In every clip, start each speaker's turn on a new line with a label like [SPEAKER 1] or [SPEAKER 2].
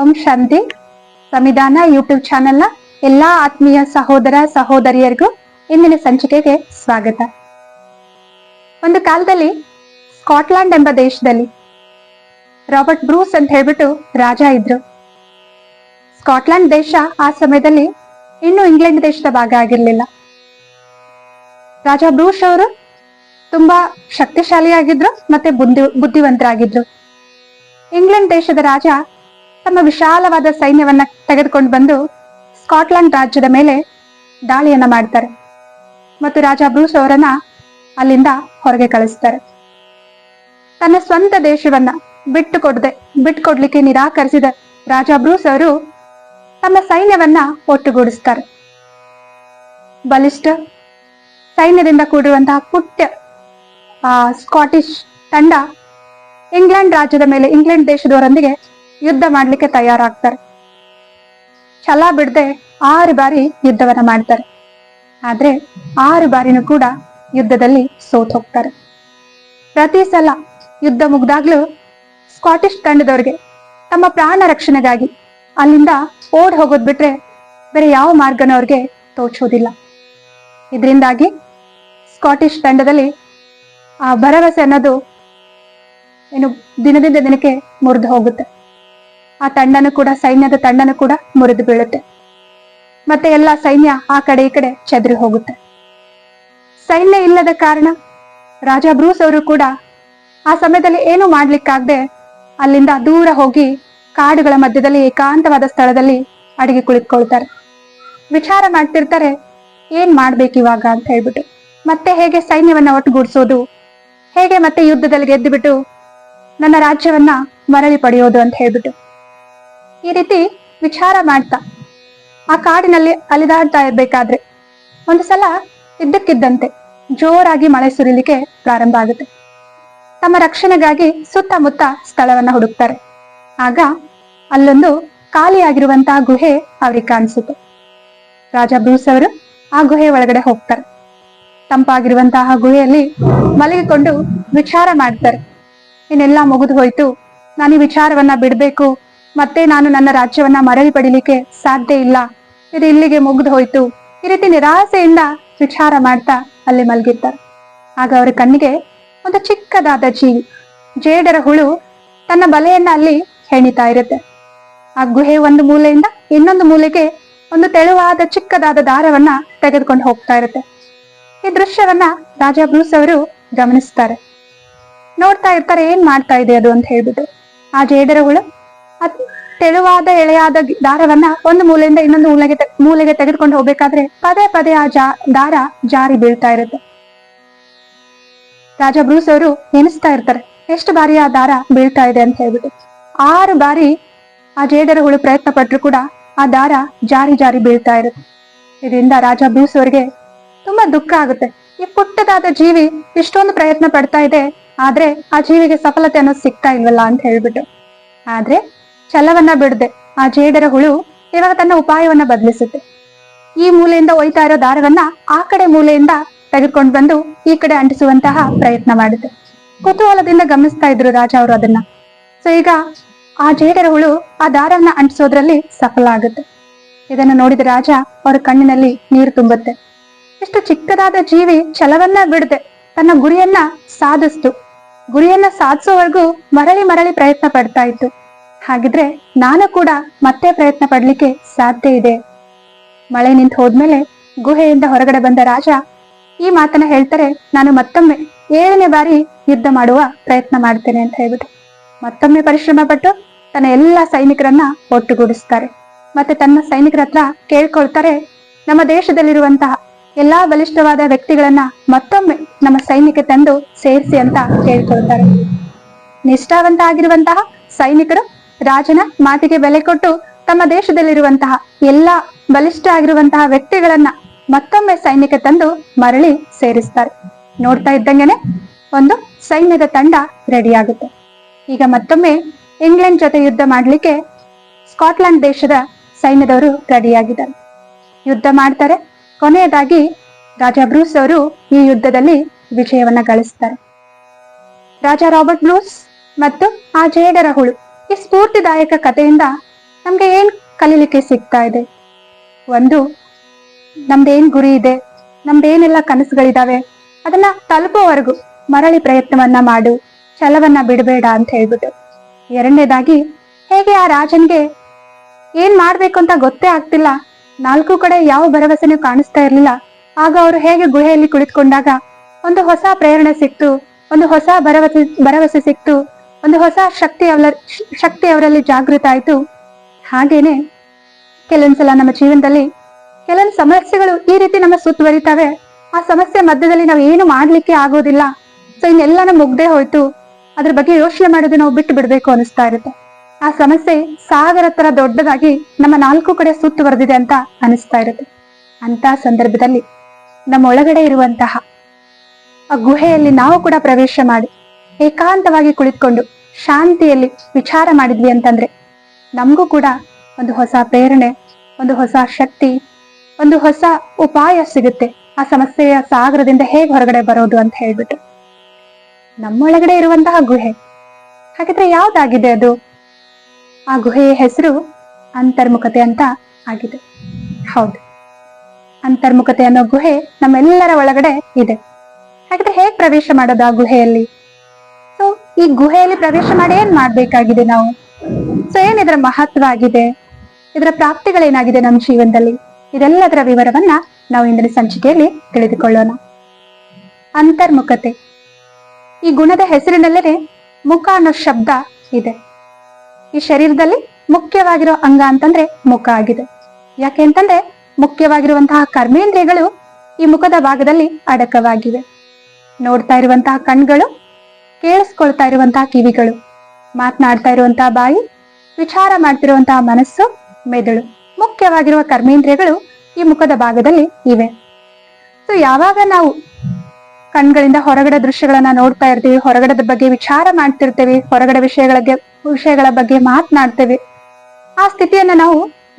[SPEAKER 1] ಓಂ ಶಾಂತಿ. ಸಂವಿಧಾನ ಯೂಟ್ಯೂಬ್ ಚಾನೆಲ್ನ ಎಲ್ಲಾ ಆತ್ಮೀಯ ಸಹೋದರ ಸಹೋದರಿಯರಿಗೂ ಇಂದಿನ ಸಂಚಿಕೆಗೆ ಸ್ವಾಗತ. ಒಂದು ಕಾಲದಲ್ಲಿ ಸ್ಕಾಟ್ಲ್ಯಾಂಡ್ ಎಂಬ ದೇಶದಲ್ಲಿ ರಾಬರ್ಟ್ ಬ್ರೂಸ್ ಅಂತ ಹೇಳ್ಬಿಟ್ಟು ರಾಜ ಇದ್ರು. ಸ್ಕಾಟ್ಲ್ಯಾಂಡ್ ದೇಶ ಆ ಸಮಯದಲ್ಲಿ ಇನ್ನು ಇಂಗ್ಲೆಂಡ್ ದೇಶದ ಭಾಗ ಆಗಿರ್ಲಿಲ್ಲ. ರಾಜ ಬ್ರೂಸ್ ಅವರು ತುಂಬಾ ಶಕ್ತಿಶಾಲಿಯಾಗಿದ್ರು ಮತ್ತೆ ಬುದ್ಧಿ, ಬುದ್ಧಿವಂತರಾಗಿದ್ರು. ಇಂಗ್ಲೆಂಡ್ ದೇಶದ ರಾಜ ತಮ್ಮ ವಿಶಾಲವಾದ ಸೈನ್ಯವನ್ನ ತೆಗೆದುಕೊಂಡು ಬಂದು ಸ್ಕಾಟ್ಲೆಂಡ್ ರಾಜ್ಯದ ಮೇಲೆ ದಾಳಿಯನ್ನ ಮಾಡ್ತಾರೆ. ಮತ್ತು ರಾಜ ಬ್ರೂಸ್ ಅವರನ್ನ ಅಲ್ಲಿಂದ ಹೊರಗೆ ಕಳಿಸ್ತಾರೆ. ತನ್ನ ಸ್ವಂತ ದೇಶವನ್ನ ಬಿಟ್ಟು ಕೊಡದೆ ಬಿಟ್ಟು ಕೊಡ್ಲಿಕ್ಕೆ ನಿರಾಕರಿಸಿದ ರಾಜ ಬ್ರೂಸ್ ಅವರು ತಮ್ಮ ಸೈನ್ಯವನ್ನ ಒಟ್ಟುಗೂಡಿಸ್ತಾರೆ. ಬಲಿಷ್ಠ ಸೈನ್ಯದಿಂದ ಕೂಡಿರುವಂತಹ ಪುಟ್ಟ ಸ್ಕಾಟಿಷ್ ತಂಡ ಇಂಗ್ಲೆಂಡ್ ರಾಜ್ಯದ ಮೇಲೆ, ಇಂಗ್ಲೆಂಡ್ ದೇಶದವರೊಂದಿಗೆ ಯುದ್ಧ ಮಾಡಲಿಕ್ಕೆ ತಯಾರಾಗ್ತಾರೆ. ಛಲ ಬಿಡದೆ ಆರು ಬಾರಿ ಯುದ್ಧವನ್ನ ಮಾಡ್ತಾರೆ. ಆದ್ರೆ ಆರು ಬಾರಿನೂ ಕೂಡ ಯುದ್ಧದಲ್ಲಿ ಸೋತ್ ಹೋಗ್ತಾರೆ. ಪ್ರತಿ ಸಲ ಯುದ್ಧ ಮುಗ್ದಾಗ್ಲೂ ಸ್ಕಾಟಿಷ್ ತಂಡದವ್ರಿಗೆ ತಮ್ಮ ಪ್ರಾಣ ರಕ್ಷಣೆಗಾಗಿ ಅಲ್ಲಿಂದ ಓಡ್ ಹೋಗೋದ್ ಬಿಟ್ರೆ ಬೇರೆ ಯಾವ ಮಾರ್ಗನ ಅವ್ರಿಗೆ ತೋಚೋದಿಲ್ಲ. ಇದರಿಂದಾಗಿ ಸ್ಕಾಟಿಷ್ ತಂಡದಲ್ಲಿ ಆ ಭರವಸೆ ಅನ್ನೋದು ಏನು ದಿನದಿಂದ ದಿನಕ್ಕೆ ಮುರಿದು ಹೋಗುತ್ತೆ. ಆ ತಂಡನು ಕೂಡ, ಸೈನ್ಯದ ತಂಡನು ಕೂಡ ಮುರಿದು ಬೀಳುತ್ತೆ. ಮತ್ತೆ ಎಲ್ಲ ಸೈನ್ಯ ಆ ಕಡೆ ಈ ಕಡೆ ಚದರಿ ಹೋಗುತ್ತೆ. ಸೈನ್ಯ ಇಲ್ಲದ ಕಾರಣ ರಾಜ ಬ್ರೂಸ್ ಅವರು ಕೂಡ ಆ ಸಮಯದಲ್ಲಿ ಏನು ಮಾಡ್ಲಿಕ್ಕಾಗದೆ ಅಲ್ಲಿಂದ ದೂರ ಹೋಗಿ ಕಾಡುಗಳ ಮಧ್ಯದಲ್ಲಿ ಏಕಾಂತವಾದ ಸ್ಥಳದಲ್ಲಿ ಅಡಿಗೆ ಕುಳಿತುಕೊಳ್ತಾರೆ. ವಿಚಾರ ಮಾಡ್ತಿರ್ತಾರೆ, ಏನ್ ಮಾಡ್ಬೇಕು ಇವಾಗ ಅಂತ ಹೇಳ್ಬಿಟ್ಟು. ಮತ್ತೆ ಹೇಗೆ ಸೈನ್ಯವನ್ನ ಒಟ್ಟುಗೂಡಿಸೋದು, ಹೇಗೆ ಮತ್ತೆ ಯುದ್ಧದಲ್ಲಿ ಗೆದ್ದುಬಿಟ್ಟು ನನ್ನ ರಾಜ್ಯವನ್ನ ಮರಳಿ ಪಡೆಯೋದು ಅಂತ ಹೇಳ್ಬಿಟ್ಟು. ಈ ರೀತಿ ವಿಚಾರ ಮಾಡ್ತಾ ಆ ಕಾಡಿನಲ್ಲಿ ಅಲಿದಾಡ್ತಾ ಇರ್ಬೇಕಾದ್ರೆ ಒಂದು ಸಲ ಇದ್ದಕ್ಕಿದ್ದಂತೆ ಜೋರಾಗಿ ಮಳೆ ಸುರಿಲಿಕ್ಕೆ ಪ್ರಾರಂಭ ಆಗುತ್ತೆ. ತಮ್ಮ ರಕ್ಷಣೆಗಾಗಿ ಸುತ್ತಮುತ್ತ ಸ್ಥಳವನ್ನ ಹುಡುಕ್ತಾರೆ. ಆಗ ಅಲ್ಲೊಂದು ಖಾಲಿಯಾಗಿರುವಂತಹ ಗುಹೆ ಅವ್ರಿಗೆ ಕಾಣಿಸುತ್ತೆ. ರಾಜ ಬ್ರೂಸ್ ಅವರು ಆ ಗುಹೆ ಒಳಗಡೆ ಹೋಗ್ತಾರೆ. ತಂಪಾಗಿರುವಂತಹ ಗುಹೆಯಲ್ಲಿ ಮಲಗಿಕೊಂಡು ವಿಚಾರ ಮಾಡ್ತಾರೆ. ಇನ್ನೆಲ್ಲ ಮುಗಿದು ಹೋಯ್ತು. ನಾನು ಈ ವಿಚಾರವನ್ನ ಬಿಡ್ಬೇಕು ಮತ್ತೆ ನಾನು ನನ್ನ ರಾಜ್ಯವನ್ನ ಮರಳಿ ಪಡಿಲಿಕ್ಕೆ ಸಾಧ್ಯ ಇಲ್ಲ. ಇದು ಇಲ್ಲಿಗೆ ಮುಗ್ದು ಹೋಯ್ತು. ಈ ರೀತಿ ನಿರಾಸೆಯಿಂದ ವಿಚಾರ ಮಾಡ್ತಾ ಅಲ್ಲಿ ಮಲಗಿರ್ತಾರೆ. ಆಗ ಅವರ ಕಣ್ಣಿಗೆ ಒಂದು ಚಿಕ್ಕದಾದ ಜೀವಿ, ಜೇಡರ ಹುಳು ತನ್ನ ಬಲೆಯನ್ನ ಅಲ್ಲಿ ಹೆಣಿತಾ ಇರುತ್ತೆ. ಆ ಗುಹೆ ಒಂದು ಮೂಲೆಯಿಂದ ಇನ್ನೊಂದು ಮೂಲೆಗೆ ಒಂದು ತೆಳುವಾದ ಚಿಕ್ಕದಾದ ದಾರವನ್ನ ತೆಗೆದುಕೊಂಡು ಹೋಗ್ತಾ ಇರುತ್ತೆ. ಈ ದೃಶ್ಯವನ್ನ ರಾಜಾ ಬ್ರೂಸ್ ಅವರು ಗಮನಿಸ್ತಾರೆ. ನೋಡ್ತಾ ಇರ್ತಾರೆ, ಏನ್ ಮಾಡ್ತಾ ಇದೆ ಅದು ಅಂತ ಹೇಳ್ಬಿಟ್ಟು. ಆ ಜೇಡರ ಹುಳು ಅದ್ ತೆಳುವಾದ ಎಳೆಯಾದ ದಾರವನ್ನ ಒಂದು ಮೂಲೆಯಿಂದ ಇನ್ನೊಂದು ಮೂಲೆಗೆ ಮೂಲೆಗೆ ತೆಗೆದುಕೊಂಡು ಹೋಗ್ಬೇಕಾದ್ರೆ ಪದೇ ಪದೇ ಆ ಜಾ ದಾರ ಜಾರಿ ಬೀಳ್ತಾ ಇರುತ್ತೆ. ರಾಜಾ ಬ್ರೂಸ್ ಅವರು ನೆನೆಸ್ತಾ ಇರ್ತಾರೆ, ಎಷ್ಟು ಬಾರಿ ಆ ದಾರ ಬೀಳ್ತಾ ಇದೆ ಅಂತ ಹೇಳ್ಬಿಟ್ಟು. ಆರು ಬಾರಿ ಆ ಜೇಡರ ಹುಳು ಪ್ರಯತ್ನ ಪಟ್ಟರು ಕೂಡ ಆ ದಾರ ಜಾರಿ ಜಾರಿ ಬೀಳ್ತಾ ಇರುತ್ತೆ. ಇದರಿಂದ ರಾಜಾ ಬ್ರೂಸ್ ಅವರಿಗೆ ತುಂಬಾ ದುಃಖ ಆಗುತ್ತೆ. ಈ ಪುಟ್ಟದಾದ ಜೀವಿ ಇಷ್ಟೊಂದು ಪ್ರಯತ್ನ ಪಡ್ತಾ ಇದೆ, ಆದ್ರೆ ಆ ಜೀವಿಗೆ ಸಫಲತೆ ಅನ್ನೋದು ಸಿಗ್ತಾ ಇಲ್ವಲ್ಲ ಅಂತ ಹೇಳ್ಬಿಟ್ಟು. ಆದ್ರೆ ಛಲವನ್ನ ಬಿಡದೆ. ಆ ಜೇಡರ ಹುಳು ಇವಾಗ ತನ್ನ ಉಪಾಯವನ್ನ ಬದಲಿಸುತ್ತೆ. ಈ ಮೂಲೆಯಿಂದ ಒಯ್ತಾ ಇರೋ ದಾರವನ್ನ ಆ ಕಡೆ ಮೂಲೆಯಿಂದ ತೆಗೆದುಕೊಂಡು ಬಂದು ಈ ಕಡೆ ಅಂಟಿಸುವಂತಹ ಪ್ರಯತ್ನ ಮಾಡುತ್ತೆ ಕುತೂಹಲದಿಂದ ಗಮನಿಸ್ತಾ ಇದ್ರು ರಾಜ ಅವರು ಅದನ್ನ. ಸೊ ಈಗ ಆ ಜೇಡರ ಹುಳು ಆ ದಾರವನ್ನ ಅಂಟಿಸೋದ್ರಲ್ಲಿ ಸಫಲ ಆಗುತ್ತೆ. ಇದನ್ನು ನೋಡಿದ ರಾಜ ಅವರ ಕಣ್ಣಿನಲ್ಲಿ ನೀರು ತುಂಬುತ್ತೆ. ಇಷ್ಟು ಚಿಕ್ಕದಾದ ಜೀವಿ ಛಲವನ್ನ ಬಿಡದೆ. ತನ್ನ ಗುರಿಯನ್ನ ಸಾಧಿಸ್ತು. ಗುರಿಯನ್ನ ಸಾಧಿಸೋವರೆಗೂ ಮರಳಿ ಮರಳಿ ಪ್ರಯತ್ನ ಪಡ್ತಾ ಇತ್ತು. ಹಾಗಿದ್ರೆ ನಾನು ಕೂಡ ಮತ್ತೆ ಪ್ರಯತ್ನ ಪಡ್ಲಿಕ್ಕೆ ಸಾಧ್ಯ ಇದೆ. ಮಳೆ ನಿಂತು ಹೋದ್ಮೇಲೆ ಗುಹೆಯಿಂದ ಹೊರಗಡೆ ಬಂದ ರಾಜ ಈ ಮಾತನ್ನ ಹೇಳ್ತಾರೆ, ನಾನು ಮತ್ತೊಮ್ಮೆ ಏಳನೇ ಬಾರಿ ಯುದ್ಧ ಮಾಡುವ ಪ್ರಯತ್ನ ಮಾಡ್ತೇನೆ ಅಂತ ಹೇಳ್ಬಿಟ್ಟು. ಮತ್ತೊಮ್ಮೆ ಪರಿಶ್ರಮ ಪಟ್ಟು ತನ್ನ ಎಲ್ಲಾ ಸೈನಿಕರನ್ನ ಒಟ್ಟುಗೂಡಿಸ್ತಾರೆ. ಮತ್ತೆ ತನ್ನ ಸೈನಿಕರ ಹತ್ರ ಕೇಳ್ಕೊಳ್ತಾರೆ, ನಮ್ಮ ದೇಶದಲ್ಲಿರುವಂತಹ ಎಲ್ಲಾ ಬಲಿಷ್ಠವಾದ ವ್ಯಕ್ತಿಗಳನ್ನ ಮತ್ತೊಮ್ಮೆ ನಮ್ಮ ಸೈನ್ಯಕ್ಕೆ ತಂದು ಸೇರಿಸಿ ಅಂತ ಕೇಳ್ಕೊಳ್ತಾರೆ. ನಿಷ್ಠಾವಂತ ಆಗಿರುವಂತಹ ಸೈನಿಕರು ರಾಜನ ಮಾತಿಗೆ ಬೆಲೆ ಕೊಟ್ಟು ತಮ್ಮ ದೇಶದಲ್ಲಿರುವಂತಹ ಎಲ್ಲಾ ಬಲಿಷ್ಠ ಆಗಿರುವಂತಹ ವ್ಯಕ್ತಿಗಳನ್ನ ಮತ್ತೊಮ್ಮೆ ಸೈನ್ಯಕ್ಕೆ ತಂದು ಮರಳಿ ಸೇರಿಸ್ತಾರೆ. ನೋಡ್ತಾ ಇದ್ದಂಗೆನೆ ಒಂದು ಸೈನ್ಯದ ತಂಡ ರೆಡಿ ಆಗುತ್ತೆ. ಈಗ ಮತ್ತೊಮ್ಮೆ ಇಂಗ್ಲೆಂಡ್ ಜೊತೆ ಯುದ್ಧ ಮಾಡ್ಲಿಕ್ಕೆ ಸ್ಕಾಟ್ಲೆಂಡ್ ದೇಶದ ಸೈನ್ಯದವರು ರೆಡಿಯಾಗಿದ್ದಾರೆ ಯುದ್ಧ ಮಾಡ್ತಾರೆ. ಕೊನೆಯದಾಗಿ ರಾಜಾ ಬ್ರೂಸ್ ಅವರು ಈ ಯುದ್ಧದಲ್ಲಿ ವಿಜಯವನ್ನ ಗಳಿಸ್ತಾರೆ. ರಾಜಾ ರಾಬರ್ಟ್ ಬ್ರೂಸ್ ಮತ್ತು ಆ ಜೇಡರ ಹುಳು. ಈ ಸ್ಫೂರ್ತಿದಾಯಕ ಕಥೆಯಿಂದ ನಮ್ಗೆ ಏನ್ ಕಲೀಲಿಕ್ಕೆ ಸಿಗ್ತಾ ಇದೆ? ಒಂದು, ನಮ್ದೇನ್ ಗುರಿ ಇದೆ, ನಮ್ದೇನೆಲ್ಲ ಕನಸುಗಳಿದಾವೆ, ಅದನ್ನ ತಲುಪುವವರೆಗೂ ಮರಳಿ ಪ್ರಯತ್ನವನ್ನ ಮಾಡು, ಛಲವನ್ನ ಬಿಡಬೇಡ ಅಂತ ಹೇಳ್ಬಿಟ್ಟು. ಎರಡನೇದಾಗಿ, ಹೇಗೆ ಆ ರಾಜನ್ಗೆ ಏನ್ ಮಾಡ್ಬೇಕು ಅಂತ ಗೊತ್ತೇ ಆಗ್ತಿಲ್ಲ, ನಾಲ್ಕು ಕಡೆ ಯಾವ ಭರವಸೆನೂ ಕಾಣಿಸ್ತಾ ಇರ್ಲಿಲ್ಲ, ಆಗ ಅವರು ಹೇಗೆ ಗುಹೆಯಲ್ಲಿ ಕುಳಿತುಕೊಂಡಾಗ ಒಂದು ಹೊಸ ಪ್ರೇರಣೆ ಸಿಕ್ತು, ಒಂದು ಹೊಸ ಭರವಸೆ ಭರವಸೆ ಸಿಕ್ತು ಒಂದು ಹೊಸ ಶಕ್ತಿ ಅವರ ಶಕ್ತಿ ಅವರಲ್ಲಿ ಜಾಗೃತ ಆಯ್ತು. ಹಾಗೇನೆ ಕೆಲವೊಂದ್ಸಲ ನಮ್ಮ ಜೀವನದಲ್ಲಿ ಕೆಲವೊಂದು ಸಮಸ್ಯೆಗಳು ಈ ರೀತಿ ನಮ್ಮ ಸುತ್ತುವರಿತಾವೆ ಆ ಸಮಸ್ಯೆ ಮಧ್ಯದಲ್ಲಿ ನಾವು ಏನು ಮಾಡ್ಲಿಕ್ಕೆ ಆಗೋದಿಲ್ಲ. ಸೊ ಇನ್ನೆಲ್ಲನ ಮುಗ್ದೇ ಹೋಯ್ತು. ಅದ್ರ ಬಗ್ಗೆ ಯೋಚನೆ ಮಾಡೋದು ನಾವು ಬಿಟ್ಟು ಬಿಡ್ಬೇಕು ಅನಿಸ್ತಾ ಇರುತ್ತೆ. ಆ ಸಮಸ್ಯೆ ಸಾಗರ ತರ ದೊಡ್ಡದಾಗಿ ನಮ್ಮ ನಾಲ್ಕು ಕಡೆ ಸುತ್ತುವರೆದಿದೆ ಅಂತ ಅನಿಸ್ತಾ ಇರುತ್ತೆ. ಅಂತ ಸಂದರ್ಭದಲ್ಲಿ ನಮ್ಮ ಒಳಗಡೆ ಇರುವಂತಹ ಆ ಗುಹೆಯಲ್ಲಿ ನಾವು ಕೂಡ ಪ್ರವೇಶ ಮಾಡಿ ಏಕಾಂತವಾಗಿ ಕುಳಿತುಕೊಂಡು ಶಾಂತಿಯಲ್ಲಿ ವಿಚಾರ ಮಾಡಿದ್ವಿ ಅಂತಂದ್ರೆ ನಮಗೂ ಕೂಡ ಒಂದು ಹೊಸ ಪ್ರೇರಣೆ, ಒಂದು ಹೊಸ ಶಕ್ತಿ, ಒಂದು ಹೊಸ ಉಪಾಯ ಸಿಗುತ್ತೆ ಆ ಸಮಸ್ಯೆಯ ಸಾಗರದಿಂದ ಹೇಗೆ ಹೊರಗಡೆ ಬರೋದು ಅಂತ ಹೇಳ್ಬಿಟ್ಟು. ನಮ್ಮೊಳಗಡೆ ಇರುವಂತಹ ಗುಹೆ, ಹಾಗಿದ್ರೆ ಯಾವ್ದಾಗಿದೆ ಅದು? ಆ ಗುಹೆಯ ಹೆಸರು ಅಂತರ್ಮುಖತೆ ಅಂತ ಆಗಿದೆ. ಹೌದು, ಅಂತರ್ಮುಖತೆ ಅನ್ನೋ ಗುಹೆ ನಮ್ಮೆಲ್ಲರ ಒಳಗಡೆ ಇದೆ. ಹಾಗಿದ್ರೆ ಹೇಗ್ ಪ್ರವೇಶ ಮಾಡೋದು ಆ ಗುಹೆಯಲ್ಲಿ? ಈ ಗುಹೆಯಲ್ಲಿ ಪ್ರವೇಶ ಮಾಡಿ ಏನ್ ಮಾಡ್ಬೇಕಾಗಿದೆ ನಾವು? ಸೊ ಏನ್ ಇದರ ಮಹತ್ವ ಆಗಿದೆ? ಇದರ ಪ್ರಾಪ್ತಿಗಳೇನಾಗಿದೆ ನಮ್ಮ ಜೀವನದಲ್ಲಿ? ಇದೆಲ್ಲದರ ವಿವರವನ್ನ ನಾವು ಇಂದಿನ ಸಂಚಿಕೆಯಲ್ಲಿ ತಿಳಿದುಕೊಳ್ಳೋಣ. ಅಂತರ್ಮುಖತೆ. ಈ ಗುಣದ ಹೆಸರಿನಲ್ಲೇ ಮುಖ ಅನ್ನೋ ಶಬ್ದ ಇದೆ. ಈ ಶರೀರದಲ್ಲಿ ಮುಖ್ಯವಾಗಿರೋ ಅಂಗ ಅಂತಂದ್ರೆ ಮುಖ ಆಗಿದೆ. ಯಾಕೆ ಅಂತಂದ್ರೆ ಮುಖ್ಯವಾಗಿರುವಂತಹ ಕರ್ಮೇಂದ್ರಿಯಗಳು ಈ ಮುಖದ ಭಾಗದಲ್ಲಿ ಅಡಕವಾಗಿವೆ. ನೋಡ್ತಾ ಇರುವಂತಹ ಕಣ್ಗಳು ಕೇಳಿಸ್ಕೊಳ್ತಾ ಇರುವಂತಹ ಕಿವಿಗಳು, ಮಾತನಾಡ್ತಾ ಇರುವಂತಹ ಬಾಯಿ, ವಿಚಾರ ಮಾಡ್ತಿರುವಂತಹ ಮನಸ್ಸು, ಮೆದುಳು. ಮುಖ್ಯವಾಗಿರುವ ಕರ್ಮೇಂದ್ರಿಯಗಳು ಈ ಮುಖದ ಭಾಗದಲ್ಲಿ ಇವೆ. ಸೊ ಯಾವಾಗ ನಾವು ಕಣ್ಗಳಿಂದ ಹೊರಗಡೆ ದೃಶ್ಯಗಳನ್ನ ನೋಡ್ತಾ ಇರ್ತೀವಿ, ಹೊರಗಡೆದ ಬಗ್ಗೆ ವಿಚಾರ ಮಾಡ್ತಿರ್ತೇವೆ, ಹೊರಗಡೆ ವಿಷಯಗಳಿಗೆ ವಿಷಯಗಳ ಬಗ್ಗೆ ಮಾತನಾಡ್ತೇವೆ, ಆ ಸ್ಥಿತಿಯನ್ನ ನಾವು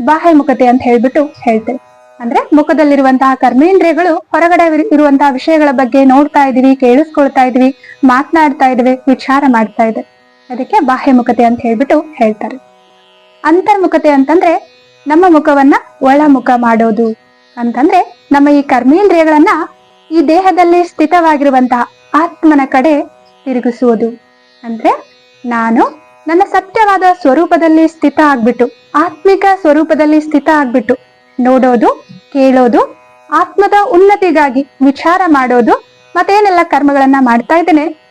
[SPEAKER 1] ಬಾಹ್ಯಮುಖತೆ ಅಂತ ಹೇಳ್ಬಿಟ್ಟು ಹೇಳ್ತೇವೆ. ಅಂದ್ರೆ ಮುಖದಲ್ಲಿರುವಂತಹ ಕರ್ಮೇಂದ್ರಿಯಗಳು ಹೊರಗಡೆ ಇರು- ಇರುವಂತಹ ವಿಷಯಗಳ ಬಗ್ಗೆ ನೋಡ್ತಾ ಇದೀವಿ, ಕೇಳಿಸ್ಕೊಳ್ತಾ ಇದೀವಿ, ಮಾತನಾಡ್ತಾ ಇದೀವಿ, ವಿಚಾರ ಮಾಡ್ತಾ ಇದೆ ಅದಕ್ಕೆ ಬಾಹ್ಯಮುಖತೆ ಅಂತ ಹೇಳ್ಬಿಟ್ಟು ಹೇಳ್ತಾರೆ. ಅಂತರ್ಮುಖತೆ ಅಂತಂದ್ರೆ ನಮ್ಮ ಮುಖವನ್ನ ಒಳಮುಖ ಮಾಡೋದು ಅಂತಂದ್ರೆ ನಮ್ಮ ಈ ಕರ್ಮೇಂದ್ರಿಯಗಳನ್ನ ಈ ದೇಹದಲ್ಲಿ ಸ್ಥಿತವಾಗಿರುವಂತಹ ಆತ್ಮನ ಕಡೆ ತಿರುಗಿಸುವುದು. ಅಂದ್ರೆ ನಾನು ನನ್ನ ಸತ್ಯವಾದ ಸ್ವರೂಪದಲ್ಲಿ ಸ್ಥಿತ ಆಗ್ಬಿಟ್ಟು, ಆತ್ಮಿಕ ಸ್ವರೂಪದಲ್ಲಿ ಸ್ಥಿತ ಆಗ್ಬಿಟ್ಟು ನೋಡೋದು, ಕೇಳೋದು, ಆತ್ಮದ ಉನ್ನತಿಗಾಗಿ ವಿಚಾರ ಮಾಡೋದು, ಮತ್ತೇನೆಲ್ಲ ಕರ್ಮಗಳನ್ನ ಮಾಡ್ತಾ ಇದ್ದೇನೆ.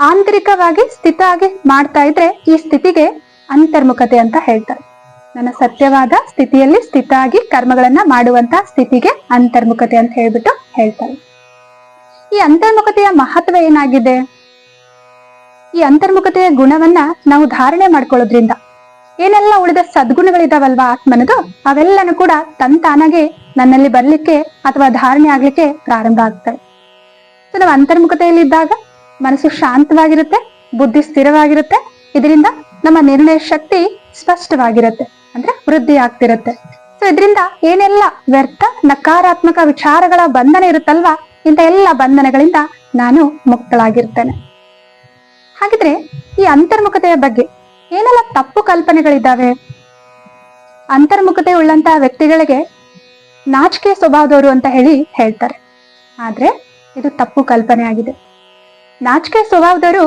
[SPEAKER 1] ಆಂತರಿಕವಾಗಿ ಸ್ಥಿತ ಆಗಿ ಮಾಡ್ತಾ ಇದ್ರೆ ಈ ಸ್ಥಿತಿಗೆ ಅಂತರ್ಮುಖತೆ ಅಂತ ಹೇಳ್ತಾರೆ. ನನ್ನ ಸತ್ಯವಾದ ಸ್ಥಿತಿಯಲ್ಲಿ ಸ್ಥಿತ ಆಗಿ ಕರ್ಮಗಳನ್ನ ಮಾಡುವಂತ ಸ್ಥಿತಿಗೆ ಅಂತರ್ಮುಖತೆ ಅಂತ ಹೇಳ್ಬಿಟ್ಟು ಹೇಳ್ತಾರೆ. ಈ ಅಂತರ್ಮುಖತೆಯ ಮಹತ್ವ ಏನಾಗಿದೆ? ಈ ಅಂತರ್ಮುಖತೆಯ ಗುಣವನ್ನ ನಾವು ಧಾರಣೆ ಮಾಡ್ಕೊಳ್ಳೋದ್ರಿಂದ ಏನೆಲ್ಲ ಉಳಿದ ಸದ್ಗುಣಗಳಿದಾವಲ್ವಾ ಆತ್ಮನದು? ಅವೆಲ್ಲನೂ ಕೂಡ ತಂತಾನಾಗೆ ನನ್ನಲ್ಲಿ ಬರ್ಲಿಕ್ಕೆ ಅಥವಾ ಧಾರಣೆ ಆಗ್ಲಿಕ್ಕೆ ಪ್ರಾರಂಭ ಆಗ್ತವೆ. ಸೊ ನಾವು ಅಂತರ್ಮುಖತೆಯಲ್ಲಿದ್ದಾಗ ಮನಸ್ಸು ಶಾಂತವಾಗಿರುತ್ತೆ, ಬುದ್ಧಿ ಸ್ಥಿರವಾಗಿರುತ್ತೆ. ಇದರಿಂದ ನಮ್ಮ ನಿರ್ಣಯ ಶಕ್ತಿ ಸ್ಪಷ್ಟವಾಗಿರುತ್ತೆ, ಅಂದ್ರೆ ವೃದ್ಧಿ ಆಗ್ತಿರುತ್ತೆ. ಸೊ ಇದರಿಂದ ಏನೆಲ್ಲ ವ್ಯರ್ಥ, ನಕಾರಾತ್ಮಕ ವಿಚಾರಗಳ ಬಂಧನ ಇರುತ್ತಲ್ವಾ, ಇಂಥ ಎಲ್ಲ ಬಂಧನಗಳಿಂದ ನಾನು ಮುಕ್ತಳಾಗಿರ್ತೇನೆ. ಹಾಗಿದ್ರೆ ಈ ಅಂತರ್ಮುಖತೆಯ ಬಗ್ಗೆ ಏನೆಲ್ಲ ತಪ್ಪು ಕಲ್ಪನೆಗಳಿದ್ದಾವೆ? ಅಂತರ್ಮುಖತೆ ಉಳ್ಳಂತಹ ವ್ಯಕ್ತಿಗಳಿಗೆ ನಾಚಿಕೆ ಸ್ವಭಾವದವರು ಅಂತ ಹೇಳಿ ಹೇಳ್ತಾರೆ. ಆದ್ರೆ ಇದು ತಪ್ಪು ಕಲ್ಪನೆ ಆಗಿದೆ. ನಾಚಿಕೆ ಸ್ವಭಾವದವರು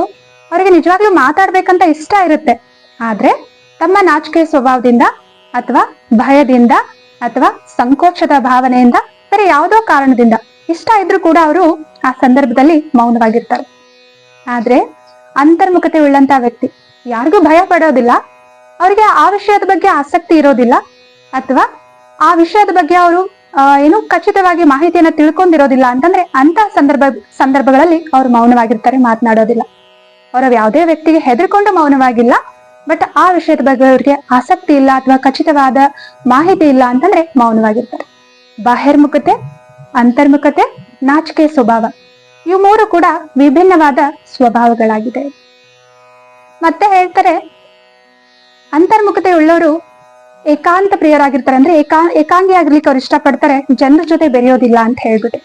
[SPEAKER 1] ಅವರಿಗೆ ನಿಜವಾಗ್ಲೂ ಮಾತಾಡ್ಬೇಕಂತ ಇಷ್ಟ ಇರುತ್ತೆ. ಆದ್ರೆ ತಮ್ಮ ನಾಚಿಕೆ ಸ್ವಭಾವದಿಂದ ಅಥವಾ ಭಯದಿಂದ ಅಥವಾ ಸಂಕೋಚದ ಭಾವನೆಯಿಂದ ಬೇರೆ ಯಾವುದೋ ಕಾರಣದಿಂದ ಇಷ್ಟ ಇದ್ರೂ ಕೂಡ ಅವರು ಆ ಸಂದರ್ಭದಲ್ಲಿ ಮೌನವಾಗಿರ್ತಾರೆ. ಆದ್ರೆ ಅಂತರ್ಮುಖತೆ ಉಳ್ಳಂತ ವ್ಯಕ್ತಿ ಯಾರಿಗೂ ಭಯ ಪಡೋದಿಲ್ಲ. ಅವರಿಗೆ ಆ ವಿಷಯದ ಬಗ್ಗೆ ಆಸಕ್ತಿ ಇರೋದಿಲ್ಲ. ಅಥವಾ ಆ ವಿಷಯದ ಬಗ್ಗೆ ಅವರು ಏನು ಖಚಿತವಾಗಿ ಮಾಹಿತಿಯನ್ನ ತಿಳ್ಕೊಂಡಿರೋದಿಲ್ಲ ಅಂತಂದ್ರೆ ಅಂತ ಸಂದರ್ಭ, ಸಂದರ್ಭಗಳಲ್ಲಿ ಅವರು ಮೌನವಾಗಿರ್ತಾರೆ, ಮಾತನಾಡೋದಿಲ್ಲ. ಅವರು ಯಾವುದೇ ವ್ಯಕ್ತಿಗೆ ಹೆದರ್ಕೊಂಡು ಮೌನವಾಗಿಲ್ಲ, ಬಟ್ ಆ ವಿಷಯದ ಬಗ್ಗೆ ಅವ್ರಿಗೆ ಆಸಕ್ತಿ ಇಲ್ಲ ಅಥವಾ ಖಚಿತವಾದ ಮಾಹಿತಿ ಇಲ್ಲ ಅಂತಂದ್ರೆ ಮೌನವಾಗಿರ್ತಾರೆ. ಬಾಹಿರ್ಮುಖತೆ ಅಂತರ್ಮುಖತೆ, ನಾಚಿಕೆ ಸ್ವಭಾವ, ಇವು ಮೂರು ಕೂಡ ವಿಭಿನ್ನವಾದ ಸ್ವಭಾವಗಳಾಗಿದೆ ಮತ್ತೆ ಹೇಳ್ತಾರೆ ಅಂತರ್ಮುಖತೆ ಉಳ್ಳವರು ಏಕಾಂತ ಪ್ರಿಯರಾಗಿರ್ತಾರೆ ಅಂದ್ರೆ ಏಕಾ, ಏಕಾಂಗಿ ಆಗ್ಲಿಕ್ಕೆ ಅವ್ರು ಇಷ್ಟಪಡ್ತಾರೆ, ಜನರ ಜೊತೆ ಬೆರೆಯೋದಿಲ್ಲ ಅಂತ ಹೇಳ್ಬಿಟ್ಟು.